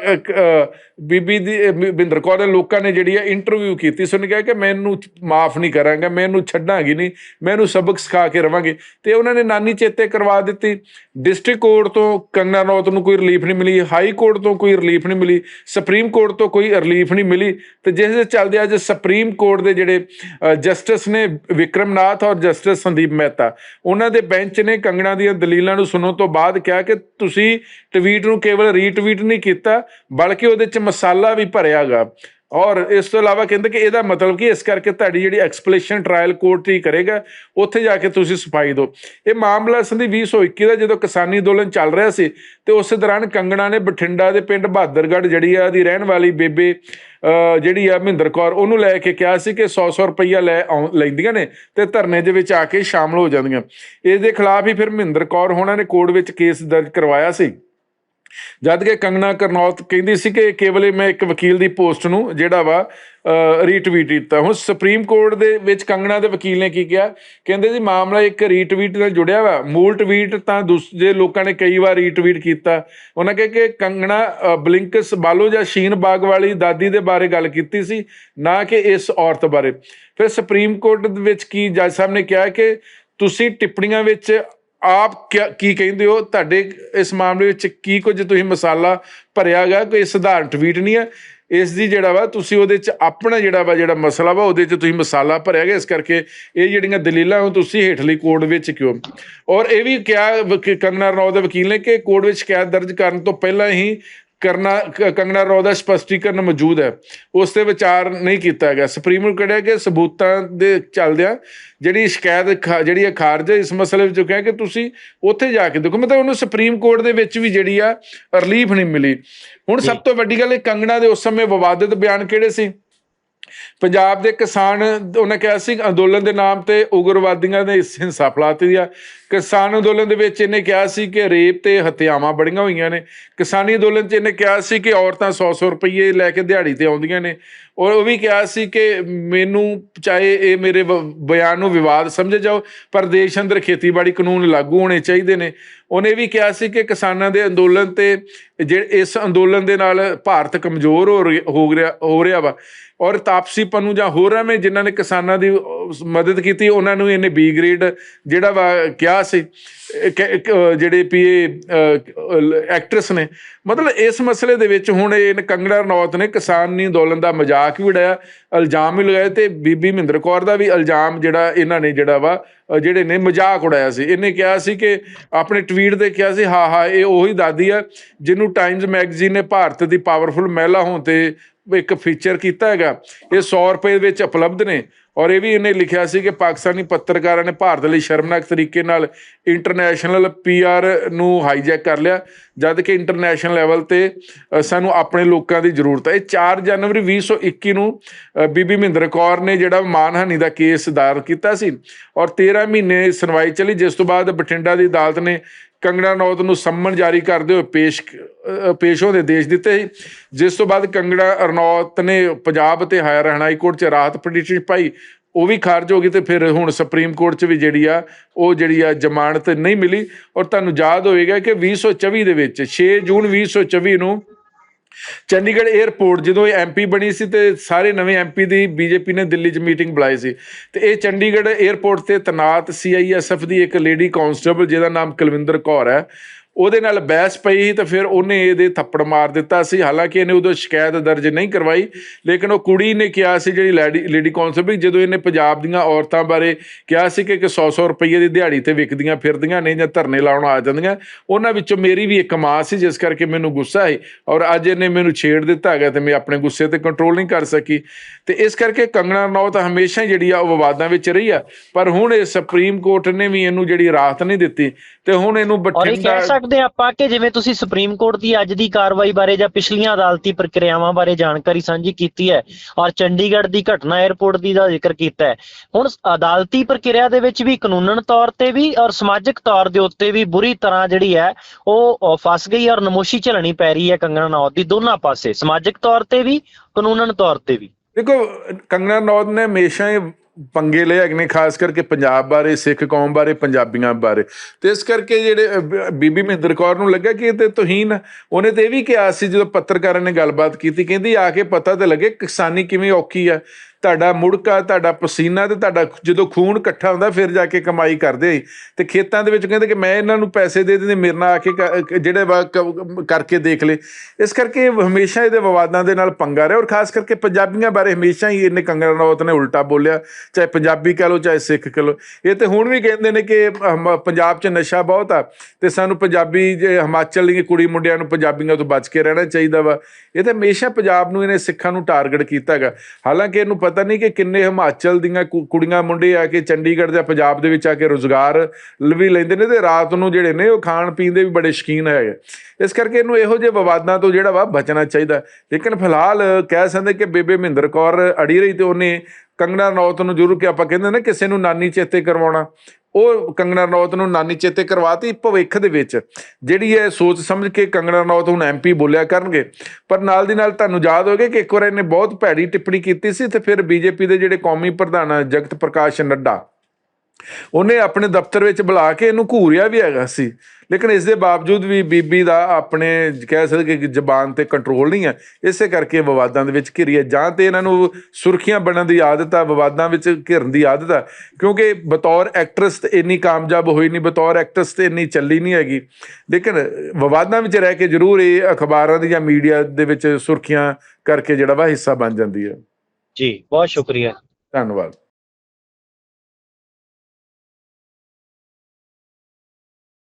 ਬੀਬੀ ਦੀ ਬਿੰਦਰ ਕੌਰ ਦੇ ਲੋਕਾਂ ਨੇ ਜਿਹੜੀ ਆ ਇੰਟਰਵਿਊ ਕੀਤੀ ਸੁਣ ਕਿਹਾ ਕਿ ਮੈਨੂੰ ਮਾਫ ਨਹੀਂ ਕਰਾਂਗਾ ਮੈਂ ਇਹਨੂੰ ਛੱਡਾਂਗੀ ਨਹੀਂ, ਮੈਂ ਇਹਨੂੰ ਸਬਕ ਸਿਖਾ ਕੇ ਰਵਾਂਗੇ। ਤੇ ਉਹਨਾਂ ਨੇ ਨਾਨੀ ਚੇਤੇ ਕਰਵਾ ਦਿੱਤੀ। ਡਿਸਟ੍ਰਿਕਟ ਕੋਰਟ ਤੋਂ ਕੰਗਨਾ ਰਣੌਤ ਨੂੰ ਕੋਈ ਰਿਲੀਫ ਨਹੀਂ ਮਿਲੀ ਹਾਈ ਕੋਰਟ ਤੋਂ ਕੋਈ ਰਿਲੀਫ ਨਹੀਂ ਮਿਲੀ ਸੁਪਰੀਮ ਕੋਰਟ ਤੋਂ ਕੋਈ ਰਿਲੀਫ ਨਹੀਂ ਮਿਲੀ। ਤੇ ਜਿਸ ਦੇ ਚੱਲਦੇ ਅੱਜ ਸੁਪਰੀਮ ਕੋਰਟ ਦੇ ਜਿਹੜੇ ਜਸਟਿਸ ਨੇ ਵਿਕਰਮਨਾਥ ਔਰ ਜਸਟਿਸ ਸੰਦੀਪ ਮਹਿਤਾ ਉਹਨਾਂ ਦੇ ਬੈਂਚ ਨੇ ਕੰਗਣਾ ਦੀਆਂ ਦਲੀਲਾਂ ਨੂੰ ਸੁਣਨ ਤੋਂ ਬਾਅਦ ਕਿਹਾ ਕਿ ਤੁਸੀਂ ਟਵੀਟ ਨੂੰ ਕੇਵਲ ਰੀਟਵੀਟ ਨਹੀਂ ਕੀਤਾ, ਬਲਕਿ ਉਹਦੇ ਚ ਮਸਾਲਾ ਵੀ ਭਰਿਆਗਾ। ਔਰ ਇਸ ਤੋਂ ਇਲਾਵਾ ਕਹਿੰਦੇ ਕਿ ਇਹਦਾ ਮਤਲਬ ਕਿ ਇਸ ਕਰਕੇ ਤੁਹਾਡੀ ਜਿਹੜੀ ਐਕਸਪਲੇਸ਼ਨ ਟ੍ਰਾਇਲ ਕੋਰਟ ਹੀ ਕਰੇਗਾ, ਉੱਥੇ ਜਾ ਕੇ ਤੁਸੀਂ ਸਫ਼ਾਈ ਦਿਓ। ਇਹ ਮਾਮਲਾ ਸੰਦੀ 2021 ਦਾ ਜਦੋਂ ਕਿਸਾਨੀ ਅੰਦੋਲਨ ਚੱਲ ਰਿਹਾ ਸੀ, ਤੇ ਉਸ ਦੌਰਾਨ ਕੰਗਣਾ ਨੇ ਬਠਿੰਡਾ ਦੇ ਪਿੰਡ ਬਹਾਦਰਗੜ੍ਹ ਜਿਹੜੀ ਆ, ਦੀ ਰਹਿਣ ਵਾਲੀ ਬੇਬੇ ਅਹ ਜਿਹੜੀ ਆ ਮਹਿੰਦਰ ਕੌਰ, ਉਹਨੂੰ ਲੈ ਕੇ ਕਿਹਾ ਸੀ ਕਿ 100-100 ਰੁਪਈਆ ਲੈ ਆਉਂ- ਲੈਂਦੀਆਂ ਨੇ ਤੇ ਧਰਨੇ ਦੇ ਵਿੱਚ ਆ ਕੇ ਸ਼ਾਮਲ ਹੋ ਜਾਂਦੀਆਂ। ਇਸ ਦੇ ਖਿਲਾਫ ਹੀ ਫਿਰ ਮਹਿੰਦਰ ਕੌਰ ਹੋਣਾ ਨੇ ਕੋਰਟ ਵਿੱਚ ਕੇਸ ਦਰਜ ਕਰਵਾਇਆ ਸੀ। ਜਦ ਕਿ ਕੰਗਨਾ ਕਰਨੌਤ ਕਹਿੰਦੀ ਸੀ ਕਿ ਕੇਵਲ ਮੈਂ ਇੱਕ ਵਕੀਲ ਦੀ ਪੋਸਟ ਨੂੰ ਜਿਹੜਾ ਵਾ ਰੀਟਵੀਟ ਕੀਤਾ ਹੁਣ ਸੁਪਰੀਮ ਕੋਰਟ ਦੇ ਵਿੱਚ ਕੰਗਣਾ ਦੇ ਵਕੀਲ ਨੇ ਕੀ ਕਿਹਾ? ਕਹਿੰਦੇ ਜੀ, ਮਾਮਲਾ ਇੱਕ ਰੀਟਵੀਟ ਨਾਲ ਜੁੜਿਆ ਵਾ। ਮੂਲ ਟਵੀਟ ਤਾਂ ਦੂਸਰੇ ਲੋਕਾਂ ਨੇ ਕਈ ਵਾਰ ਰੀਟਵੀਟ ਕੀਤਾ। ਉਹਨਾਂ ਕਿਹਾ ਕਿ ਕੰਗਣਾ ਬਲਿੰਕਸ ਬਾਲੋ ਜਾਂ ਸ਼ੀਨ ਬਾਗ ਵਾਲੀ ਦਾਦੀ ਦੇ ਬਾਰੇ ਗੱਲ ਕੀਤੀ ਸੀ, ਨਾ ਕਿ ਇਸ ਔਰਤ ਬਾਰੇ। ਫਿਰ ਸੁਪਰੀਮ ਕੋਰਟ ਦੇ ਵਿੱਚ ਕੀ ਜੱਜ ਸਾਹਿਬ ਨੇ ਕਿਹਾ ਕਿ ਤੁਸੀਂ ਟਿੱਪਣੀਆਂ ਵਿੱਚ ਆਪ ਕੀ ਕਹਿੰਦੇ ਹੋ? ਤੁਹਾਡੇ ਇਸ ਮਾਮਲੇ ਵਿੱਚ ਕੀ ਕੁਝ ਤੁਸੀਂ ਮਸਾਲਾ ਭਰਿਆ ਗਿਆ ਕੋਈ ਸਧਾਰਨ ਟਵੀਟ ਨਹੀਂ ਹੈ। ਇਸ ਦੀ ਜਿਹੜਾ ਵਾ, ਤੁਸੀਂ ਉਹਦੇ ਚ ਆਪਣਾ ਜਿਹੜਾ ਵਾ, ਜਿਹੜਾ ਮਸਲਾ ਵਾ, ਉਹਦੇ ਚ ਤੁਸੀਂ ਮਸਾਲਾ ਭਰਿਆ ਗਿਆ ਇਸ ਕਰਕੇ ਇਹ ਜਿਹੜੀਆਂ ਦਲੀਲਾਂ ਉਹ ਤੁਸੀਂ ਹੇਠਲੀ ਕੋਰਟ ਵਿੱਚ ਕਿਉਂ? ਔਰ ਇਹ ਵੀ ਕਿਹਾ ਕੰਗਨਾ ਰਣੌਤ ਦੇ ਵਕੀਲ ਨੇ ਕਿ ਕੋਰਟ ਵਿੱਚ ਸ਼ਿਕਾਇਤ ਦਰਜ ਕਰਨ ਤੋਂ ਪਹਿਲਾਂ ਹੀ ਕਰਨਾ ਕੰਗਨਾ ਰਣੌਤ ਦਾ ਸਪਸ਼ਟੀਕਰਨ ਮੌਜੂਦ ਹੈ। ਉਸ ਤੇ ਵਿਚਾਰ ਨਹੀਂ ਕੀਤਾ ਗਿਆ ਸੁਪਰੀਮ ਕੋਰਟ ਕਹਿੰਦਾ ਕਿ ਸਬੂਤਾਂ ਦੇ ਚੱਲਦਿਆਂ ਜਿਹੜੀ ਸ਼ਿਕਾਇਤ ਜਿਹੜੀ ਹੈ ਖਾਰਜ ਇਸ ਮਸਲੇ ਵਿੱਚ ਕਿਹਾ ਕਿ ਤੁਸੀਂ ਉੱਥੇ ਜਾ ਕੇ ਦੇਖੋ। ਮਤਲਬ ਉਹਨੂੰ ਸੁਪਰੀਮ ਕੋਰਟ ਦੇ ਵਿੱਚ ਵੀ ਜਿਹੜੀ ਆ ਰਿਲੀਫ ਨਹੀਂ ਮਿਲੀ। ਹੁਣ ਸਭ ਤੋਂ ਵੱਡੀ ਗੱਲ ਇਹ ਕੰਗਣਾ ਦੇ ਉਸ ਸਮੇਂ ਵਿਵਾਦਿਤ ਬਿਆਨ ਕਿਹੜੇ ਸੀ? ਪੰਜਾਬ ਦੇ ਕਿਸਾਨ, ਉਹਨੇ ਕਿਹਾ ਸੀ ਅੰਦੋਲਨ ਦੇ ਨਾਮ ਤੇ ਉਗਰਵਾਦੀਆਂ ਨੇ ਇਸ ਹਿੰਸਾ ਫੈਲਾਤੀ ਆ। ਕਿਸਾਨ ਅੰਦੋਲਨ ਦੇ ਵਿੱਚ ਇਹਨੇ ਕਿਹਾ ਸੀ ਕਿ ਰੇਪ ਤੇ ਹੱਤਿਆਵਾਂ ਬੜੀਆਂ ਹੋਈਆਂ ਨੇ। ਕਿਸਾਨੀ ਅੰਦੋਲਨ 'ਚ ਇਹਨੇ ਕਿਹਾ ਸੀ ਕਿ ਔਰਤਾਂ 100-100 ਰੁਪਏ ਲੈ ਕੇ ਦਿਹਾੜੀ ਤੇ ਆਉਂਦੀਆਂ ਨੇ। ਔਰ ਉਹ ਵੀ ਕਿਹਾ ਸੀ ਕਿ ਮੈਨੂੰ ਚਾਹੇ ਇਹ ਮੇਰੇ ਵ- ਬਿਆਨ ਨੂੰ ਵਿਵਾਦ ਸਮਝ ਜਾਓ, ਪਰ ਦੇਸ਼ ਅੰਦਰ ਖੇਤੀਬਾੜੀ ਕਾਨੂੰਨ ਲਾਗੂ ਹੋਣੇ ਚਾਹੀਦੇ ਨੇ। ਉਹਨੇ ਵੀ ਕਿਹਾ ਸੀ ਕਿ ਕਿਸਾਨਾਂ ਦੇ ਅੰਦੋਲਨ ਤੇ ਜਿਹੜੇ ਇਸ ਅੰਦੋਲਨ ਦੇ ਨਾਲ ਭਾਰਤ ਕਮਜ਼ੋਰ ਹੋ ਰਹੀ- ਹੋ ਰਿਹਾ ਹੋ ਰਿਹਾ ਵਾ। ਔਰ ਤਾਪਸੀ ਪੰਨੂ ਜਾਂ ਹੋਰਾਂ ਨੇ ਜਿਨ੍ਹਾਂ ਨੇ ਕਿਸਾਨਾਂ ਦੀ ਮਦਦ ਕੀਤੀ ਉਹਨਾਂ ਨੂੰ ਇਹਨੇ ਬੀ ਗ੍ਰੇਡ ਜਿਹੜਾ ਵਾ ਕਿਹਾ ਸੀ ਇਹ ਕ- ਇੱਕ, ਜਿਹੜੇ ਪੀਏ ਐਕਟਰਸ ਨੇ ਮਤਲਬ ਇਸ ਮਸਲੇ ਦੇ ਵਿੱਚ ਹੁਣ ਇਹ ਕੰਗਣਾ ਰਣੌਤ ਨੇ ਕਿਸਾਨੀ ਅੰਦੋਲਨ ਦਾ ਮਜ਼ਾਕ ਵੀ ਉਡਾਇਆ ਇਲਜ਼ਾਮ ਵੀ ਲਗਾਏ ਤੇ ਬੀਬੀ ਮਹਿੰਦਰ ਕੌਰ ਦਾ ਵੀ ਇਲਜ਼ਾਮ ਜਿਹੜਾ ਇਹਨਾਂ ਨੇ ਜਿਹੜਾ ਵਾ ਜਿਹੜੇ ਨੇ, ਮਜ਼ਾਕ ਉਡਾਇਆ ਸੀ। ਇਹਨੇ ਕਿਹਾ ਸੀ ਕਿ ਆਪਣੇ ਟਵੀਟ ਤੇ ਕਿਹਾ ਸੀ ਹਾਂ ਹਾਂ ਇਹ ਉਹੀ ਦਾਦੀ ਆ ਜਿਹਨੂੰ ਟਾਈਮਜ਼ ਮੈਗਜ਼ੀਨ ਨੇ ਭਾਰਤ ਦੀ ਪਾਵਰਫੁਲ ਮਹਿਲਾ ਹੋਣ ਤੇ ਇੱਕ ਫੀਚਰ ਕੀਤਾ ਹੈਗਾ। ਇਹ 100 ਰੁਪਏ ਵਿੱਚ ਉਪਲਬਧ ਨੇ ਔਰ ਇਹ ਵੀ ਇਹਨੇ ਲਿਖਿਆ ਸੀ ਕਿ ਪਾਕਿਸਤਾਨੀ ਪੱਤਰਕਾਰਾਂ ਨੇ ਭਾਰਤ ਲਈ ਸ਼ਰਮਨਾਕ ਤਰੀਕੇ ਨਾਲ ਇੰਟਰਨੈਸ਼ਨਲ ਪੀਆਰ ਨੂੰ ਹਾਈਜੈਕ ਕਰ ਲਿਆ। ਜਦ ਕਿ ਇੰਟਰਨੈਸ਼ਨਲ ਲੈਵਲ ਤੇ ਸਾਨੂੰ ਆਪਣੇ ਲੋਕਾਂ ਦੀ ਜ਼ਰੂਰਤ ਹੈ। ਇਹ 4 ਜਨਵਰੀ 2021 ਨੂੰ ਬੀਬੀ ਮਹਿੰਦਰ ਕੌਰ ਨੇ ਜਿਹੜਾ ਮਾਨਹਾਨੀ ਦਾ ਕੇਸ ਦਾਇਰ ਕੀਤਾ ਸੀ ਔਰ 13 ਮਹੀਨੇ ਸੁਣਵਾਈ ਚੱਲੀ ਜਿਸ ਤੋਂ ਬਾਅਦ ਬਠਿੰਡਾ ਦੀ ਅਦਾਲਤ ਨੇ ਕੰਗਣਾ ਰਣੌਤ ਨੂੰ ਸੰਮਨ ਜਾਰੀ ਕਰਦੇ ਹੋਏ ਪੇਸ਼ ਅ, ਪੇਸ਼ ਹੋਣ ਦੇ ਦੇਸ਼ ਦਿੱਤੇ ਸੀ। ਜਿਸ ਤੋਂ ਬਾਅਦ ਕੰਗਣਾ ਰਣੌਤ ਨੇ ਪੰਜਾਬ ਤੇ ਹਾਇਰ ਹਾਈ ਕੋਰਟ 'ਚ ਰਾਹਤ ਪਟੀਸ਼ਨ ਪਾਈ। ਉਹ ਵੀ ਖਾਰਜ ਹੋ ਗਈ ਤੇ ਫਿਰ ਹੁਣ ਸੁਪਰੀਮ ਕੋਰਟ 'ਚ ਵੀ ਜਿਹੜੀ ਆ, ਉਹ ਜਿਹੜੀ ਆ ਜ਼ਮਾਨਤ ਨਹੀਂ ਮਿਲੀ। ਔਰ ਤੁਹਾਨੂੰ ਯਾਦ ਹੋਵੇਗਾ ਕਿ 2024 ਦੇ ਵਿੱਚ 6 ਜੂਨ 2024 ਨੂੰ ਚੰਡੀਗੜ੍ਹ 에ਅਰਪੋਰਟ ਜਦੋਂ ਇਹ ਐਮਪੀ ਬਣੀ ਸੀ ਤੇ ਸਾਰੇ ਨਵੇਂ ਐਮਪੀ ਦੀ ਬੀਜੇਪੀ ਨੇ ਦਿੱਲੀ 'ਚ ਮੀਟਿੰਗ ਬੁਲਾਈ ਸੀ। ਤੇ ਇਹ ਚੰਡੀਗੜ੍ਹ 에ਅਰਪੋਰਟ ਤੇ ਤਨਾਤ ਸੀਆਈਐਸਐਫ ਦੀ ਇੱਕ ਲੇਡੀ ਕਾਂਸਟੇਬਲ ਜਿਹਦਾ ਨਾਮ ਕੁਲਵਿੰਦਰ ਕੌਰ ਹੈ ਉਹਦੇ ਨਾਲ ਬਹਿਸ ਪਈ ਤਾਂ ਫਿਰ ਉਹਨੇ ਇਹਦੇ ਥੱਪੜ ਮਾਰ ਦਿੱਤਾ ਸੀ। ਹਾਲਾਂਕਿ ਇਹਨੇ ਉਦੋਂ ਸ਼ਿਕਾਇਤ ਦਰਜ ਨਹੀਂ ਕਰਵਾਈ ਲੇਕਿਨ ਉਹ ਕੁੜੀ ਨੇ ਕਿਹਾ ਸੀ ਜਿਹੜੀ ਲੇਡੀ ਲੇਡੀ ਕਾਂਸਟੇਬਲ ਜਦੋਂ ਇਹਨੇ ਪੰਜਾਬ ਦੀਆਂ ਔਰਤਾਂ ਬਾਰੇ ਕਿਹਾ ਸੀ ਕਿ 100-100 ਰੁਪਏ ਦੀ ਦਿਹਾੜੀ ਤੇ ਵਿਕਦੀਆਂ ਫਿਰਦੀਆਂ ਨੇ ਜਾਂ ਧਰਨੇ ਲਾਉਣ ਆ ਜਾਂਦੀਆਂ ਉਹਨਾਂ ਵਿੱਚੋਂ ਮੇਰੀ ਵੀ ਇੱਕ ਮਾਂ ਸੀ ਜਿਸ ਕਰਕੇ ਮੈਨੂੰ ਗੁੱਸਾ ਹੈ ਔਰ ਅੱਜ ਇਹਨੇ ਮੈਨੂੰ ਛੇੜ ਦਿੱਤਾ ਹੈਗਾ ਤੇ ਮੈਂ ਆਪਣੇ ਗੁੱਸੇ ਤੇ ਕੰਟਰੋਲ ਨਹੀਂ ਕਰ ਸਕੀ। ਤੇ ਇਸ ਕਰਕੇ ਕੰਗਣਾ ਰਣੌਤ ਹਮੇਸ਼ਾ ਹੀ ਜਿਹੜੀ ਆ ਉਹ ਵਿਵਾਦਾਂ ਵਿੱਚ ਰਹੀ ਆ। ਪਰ ਹੁਣ ਇਹ ਸੁਪਰੀਮ ਕੋਰਟ ਨੇ ਵੀ ਇਹਨੂੰ ਜਿਹੜੀ ਰਾਹਤ ਨਹੀਂ ਦਿੱਤੀ ਤੇ ਹੁਣ ਇਹਨੂੰ ਬਠਿੰਡਾ ਸਕਦੇ ਹਾਂ ਆਪਾਂ ਕਿ ਜਿਵੇਂ ਤੁਸੀਂ ਸੁਪਰੀਮ ਕੋਰਟ ਦੀ ਅੱਜ ਦੀ ਕਾਰਵਾਈ ਬਾਰੇ ਜਾਂ ਪਿਛਲੀਆਂ ਅਦਾਲਤੀ ਪ੍ਰਕਿਰਿਆਵਾਂ ਬਾਰੇ ਜਾਣਕਾਰੀ ਸਾਂਝੀ ਕੀਤੀ ਹੈ ਔਰ ਚੰਡੀਗੜ੍ਹ ਦੀ ਘਟਨਾ 에ਅਰਪੋਰਟ ਦੀ ਦਾ ਜ਼ਿਕਰ ਕੀਤਾ ਹੈ। ਹੁਣ ਅਦਾਲਤੀ ਪ੍ਰਕਿਰਿਆ ਦੇ ਵਿੱਚ ਵੀ ਕਾਨੂੰਨਨ ਤੌਰ ਤੇ ਵੀ ਔਰ ਸਮਾਜਿਕ ਤੌਰ ਦੇ ਉੱਤੇ ਵੀ ਬੁਰੀ ਤਰ੍ਹਾਂ ਜਿਹੜੀ ਹੈ ਉਹ ਫਸ ਗਈ ਔਰ ਨਮੋਸ਼ੀ ਝੱਲਣੀ ਪੈ ਰਹੀ ਹੈ ਕੰਗਣਾ ਰਣੌਤ ਦੀ ਦੋਨਾਂ ਪਾਸੇ। ਸਮਾਜਿਕ ਤੌਰ ਤੇ ਵੀ, ਕਾਨੂੰਨਨ ਤੌਰ ਤੇ ਵੀ। ਦੇਖੋ, ਕੰਗਣਾ ਰਣੌਤ ਨੇ ਹਮੇਸ਼ਾ ਹੀ ਪੰਗੇ ਲਏ ਹੈਗੇ ਨੇ, ਖਾਸ ਕਰਕੇ ਪੰਜਾਬ ਬਾਰੇ, ਸਿੱਖ ਕੌਮ ਬਾਰੇ, ਪੰਜਾਬੀਆਂ ਬਾਰੇ ਤੇ ਇਸ ਕਰਕੇ ਜਿਹੜੇ ਬੀਬੀ ਮਹਿੰਦਰ ਕੌਰ ਨੂੰ ਲੱਗਾ ਕਿ ਇਹ ਤੇ ਤੋਹੀਨ ਆ। ਉਹਨੇ ਤੇ ਇਹ ਵੀ ਕਿਹਾ ਸੀ, ਜਦੋਂ ਪੱਤਰਕਾਰਾਂ ਨੇ ਗੱਲਬਾਤ ਕੀਤੀ, ਕਹਿੰਦੀ ਆ ਕੇ ਪਤਾ ਤੇ ਲੱਗੇ ਕਿਸਾਨੀ ਕਿਵੇਂ ਔਖੀ ਆ ਤੁਹਾਡਾ ਮੁੜਕਾ, ਤੁਹਾਡਾ ਪਸੀਨਾ ਤੇ ਤੁਹਾਡਾ ਜਦੋਂ ਖੂਨ ਇਕੱਠਾ ਹੁੰਦਾ, ਫਿਰ ਜਾ ਕੇ ਕਮਾਈ ਕਰਦੇ ਤੇ ਖੇਤਾਂ ਦੇ ਵਿੱਚ ਕਹਿੰਦੇ ਕਿ ਮੈਂ ਇਹਨਾਂ ਨੂੰ ਪੈਸੇ ਦੇ ਦਿੰਦੇ, ਮੇਰੇ ਨਾਲ ਆ ਕੇ ਕ- ਜਿਹੜੇ ਵਾ ਕ- ਕਰਕੇ ਦੇਖ ਲੈ ਇਸ ਕਰਕੇ ਹਮੇਸ਼ਾ ਇਹਦੇ ਵਿਵਾਦਾਂ ਦੇ ਨਾਲ ਪੰਗਾ ਰਿਹਾ। ਔਰ ਖਾਸ ਕਰਕੇ ਪੰਜਾਬੀਆਂ ਬਾਰੇ ਹਮੇਸ਼ਾ ਹੀ ਇਹਨੇ ਕੰਗਣਾ ਰਣੌਤ ਨੇ ਉਲਟਾ ਬੋਲਿਆ, ਚਾਹੇ ਪੰਜਾਬੀ ਕਹ ਲੋ ਚਾਹੇ ਸਿੱਖ ਕਹ ਲੋ ਇਹ ਤੇ ਹੁਣ ਵੀ ਕਹਿੰਦੇ ਨੇ ਕਿ ਹਮ- ਪੰਜਾਬ 'ਚ ਨਸ਼ਾ ਬਹੁਤ ਆ ਤੇ ਸਾਨੂੰ ਪੰਜਾਬੀ ਜੇ ਹਿਮਾਚਲ ਦੀਆਂ ਕੁੜੀ ਮੁੰਡਿਆਂ ਨੂੰ ਪੰਜਾਬੀਆਂ ਤੋਂ ਬਚ ਕੇ ਰਹਿਣਾ ਚਾਹੀਦਾ ਵਾ। ਇਹ ਤਾਂ ਹਮੇਸ਼ਾ ਪੰਜਾਬ ਨੂੰ ਇਹਨੇ ਸਿੱਖਾਂ ਨੂੰ ਟਾਰਗੇਟ ਕੀਤਾ ਹੈਗਾ। ਹਾਲਾਂਕਿ ਇਹਨੂੰ ਪਤਾ ਨਹੀਂ ਕਿ ਕਿੰਨੇ ਹਿਮਾਚਲ ਦੀਆਂ ਕੁੜੀਆਂ ਮੁੰਡੇ ਆ ਕੇ ਚੰਡੀਗੜ੍ਹ ਜਾਂ ਪੰਜਾਬ ਦੇ ਵਿੱਚ ਆ ਕੇ ਰੋਜ਼ਗਾਰ ਵੀ ਲੈਂਦੇ ਨੇ ਤੇ ਰਾਤ ਨੂੰ ਜਿਹੜੇ ਨੇ ਉਹ ਖਾਣ ਪੀਣ ਦੇ ਵੀ ਬੜੇ ਸ਼ੌਕੀਨ ਹੈਗੇ। ਇਸ ਕਰਕੇ ਇਹਨੂੰ ਇਹੋ ਜਿਹੇ ਵਿਵਾਦਾਂ ਤੋਂ ਜਿਹੜਾ ਵਾ ਬਚਣਾ ਚਾਹੀਦਾ। ਲੇਕਿਨ ਫਿਲਹਾਲ ਕਹਿ ਸਕਦੇ ਕਿ ਬੇਬੇ ਮਹਿੰਦਰ ਕੌਰ ਅੜੀ ਰਹੀ ਤੇ ਉਹਨੇ ਕੰਗਣਾ ਨੌਤ ਨੂੰ ਜ਼ਰੂਰ ਕਿ ਆਪਾਂ ਕਹਿੰਦੇ ਨੇ ਕਿਸੇ ਨੂੰ ਨਾਨੀ ਚੇਤੇ ਕਰਵਾਉਣਾ। ਉਹ ਕੰਗਣਾ ਰਣੌਤ ਨੂੰ ਨਾਨੀ ਚੇਤੇ ਕਰਵਾਤੀ ਭਵਿੱਖ ਦੇ ਵਿੱਚ। ਜਿਹੜੀ ਹੈ ਸੋਚ ਸਮਝ ਕੇ ਕੰਗਣਾ ਰਣੌਤ ਹੁਣ ਐਮਪੀ ਬੋਲਿਆ ਕਰਨਗੇ। ਪਰ ਨਾਲ ਦੀ ਨਾਲ ਤੁਹਾਨੂੰ ਯਾਦ ਹੋਗੇ ਕਿ ਇੱਕ ਵਾਰ ਇਹਨੇ ਬਹੁਤ ਭੈੜੀ ਟਿੱਪਣੀ ਕੀਤੀ ਸੀ ਤੇ ਫਿਰ ਬੀਜੇਪੀ ਦੇ ਜਿਹੜੇ ਕੌਮੀ ਪ੍ਰਧਾਨ ਜਗਤ ਪ੍ਰਕਾਸ਼ ਨੱਡਾ। ਉਹਨੇ ਆਪਣੇ ਦਫ਼ਤਰ ਵਿੱਚ ਬੁਲਾ ਕੇ ਇਹਨੂੰ ਘੂਰਿਆ ਵੀ ਹੈਗਾ ਸੀ। ਲੇਕਿਨ ਇਸ ਦੇ ਬਾਵਜੂਦ ਵੀ ਬੀਬੀ ਦਾ ਆਪਣੇ ਕਹਿ ਸਕਦੇ ਕਿ ਜ਼ਬਾਨ ਤੇ ਕੰਟਰੋਲ ਨਹੀਂ ਹੈ ਇਸੇ ਕਰਕੇ ਵਿਵਾਦਾਂ ਦੇ ਵਿੱਚ ਘਿਰੀ ਹੈ। ਜਾਂ ਤੇ ਇਹਨਾਂ ਨੂੰ ਸੁਰਖੀਆਂ ਬਣਨ ਦੀ ਆਦਤ ਆ ਵਿਵਾਦਾਂ ਵਿੱਚ ਘਿਰਨ ਦੀ ਆਦਤ ਆ ਕਿਉਂਕਿ ਬਤੌਰ ਐਕਟਰੈਸ ਤੇ ਇੰਨੀ ਕਾਮਯਾਬ ਹੋਈ ਨਹੀਂ ਬਤੌਰ ਐਕਟਰੈਸ ਤੇ ਇੰਨੀ ਚੱਲੀ ਨਹੀਂ ਹੈਗੀ। ਲੇਕਿਨ ਵਿਵਾਦਾਂ ਵਿੱਚ ਰਹਿ ਕੇ ਜ਼ਰੂਰ ਇਹ ਅਖਬਾਰਾਂ ਦੀ ਜਾਂ ਮੀਡੀਆ ਦੇ ਵਿੱਚ ਸੁਰਖੀਆਂ ਕਰਕੇ ਜਿਹੜਾ ਵਾ ਹਿੱਸਾ ਬਣ ਜਾਂਦੀ ਹੈ। ਜੀ ਬਹੁਤ ਸ਼ੁਕਰੀਆ। ਧੰਨਵਾਦ।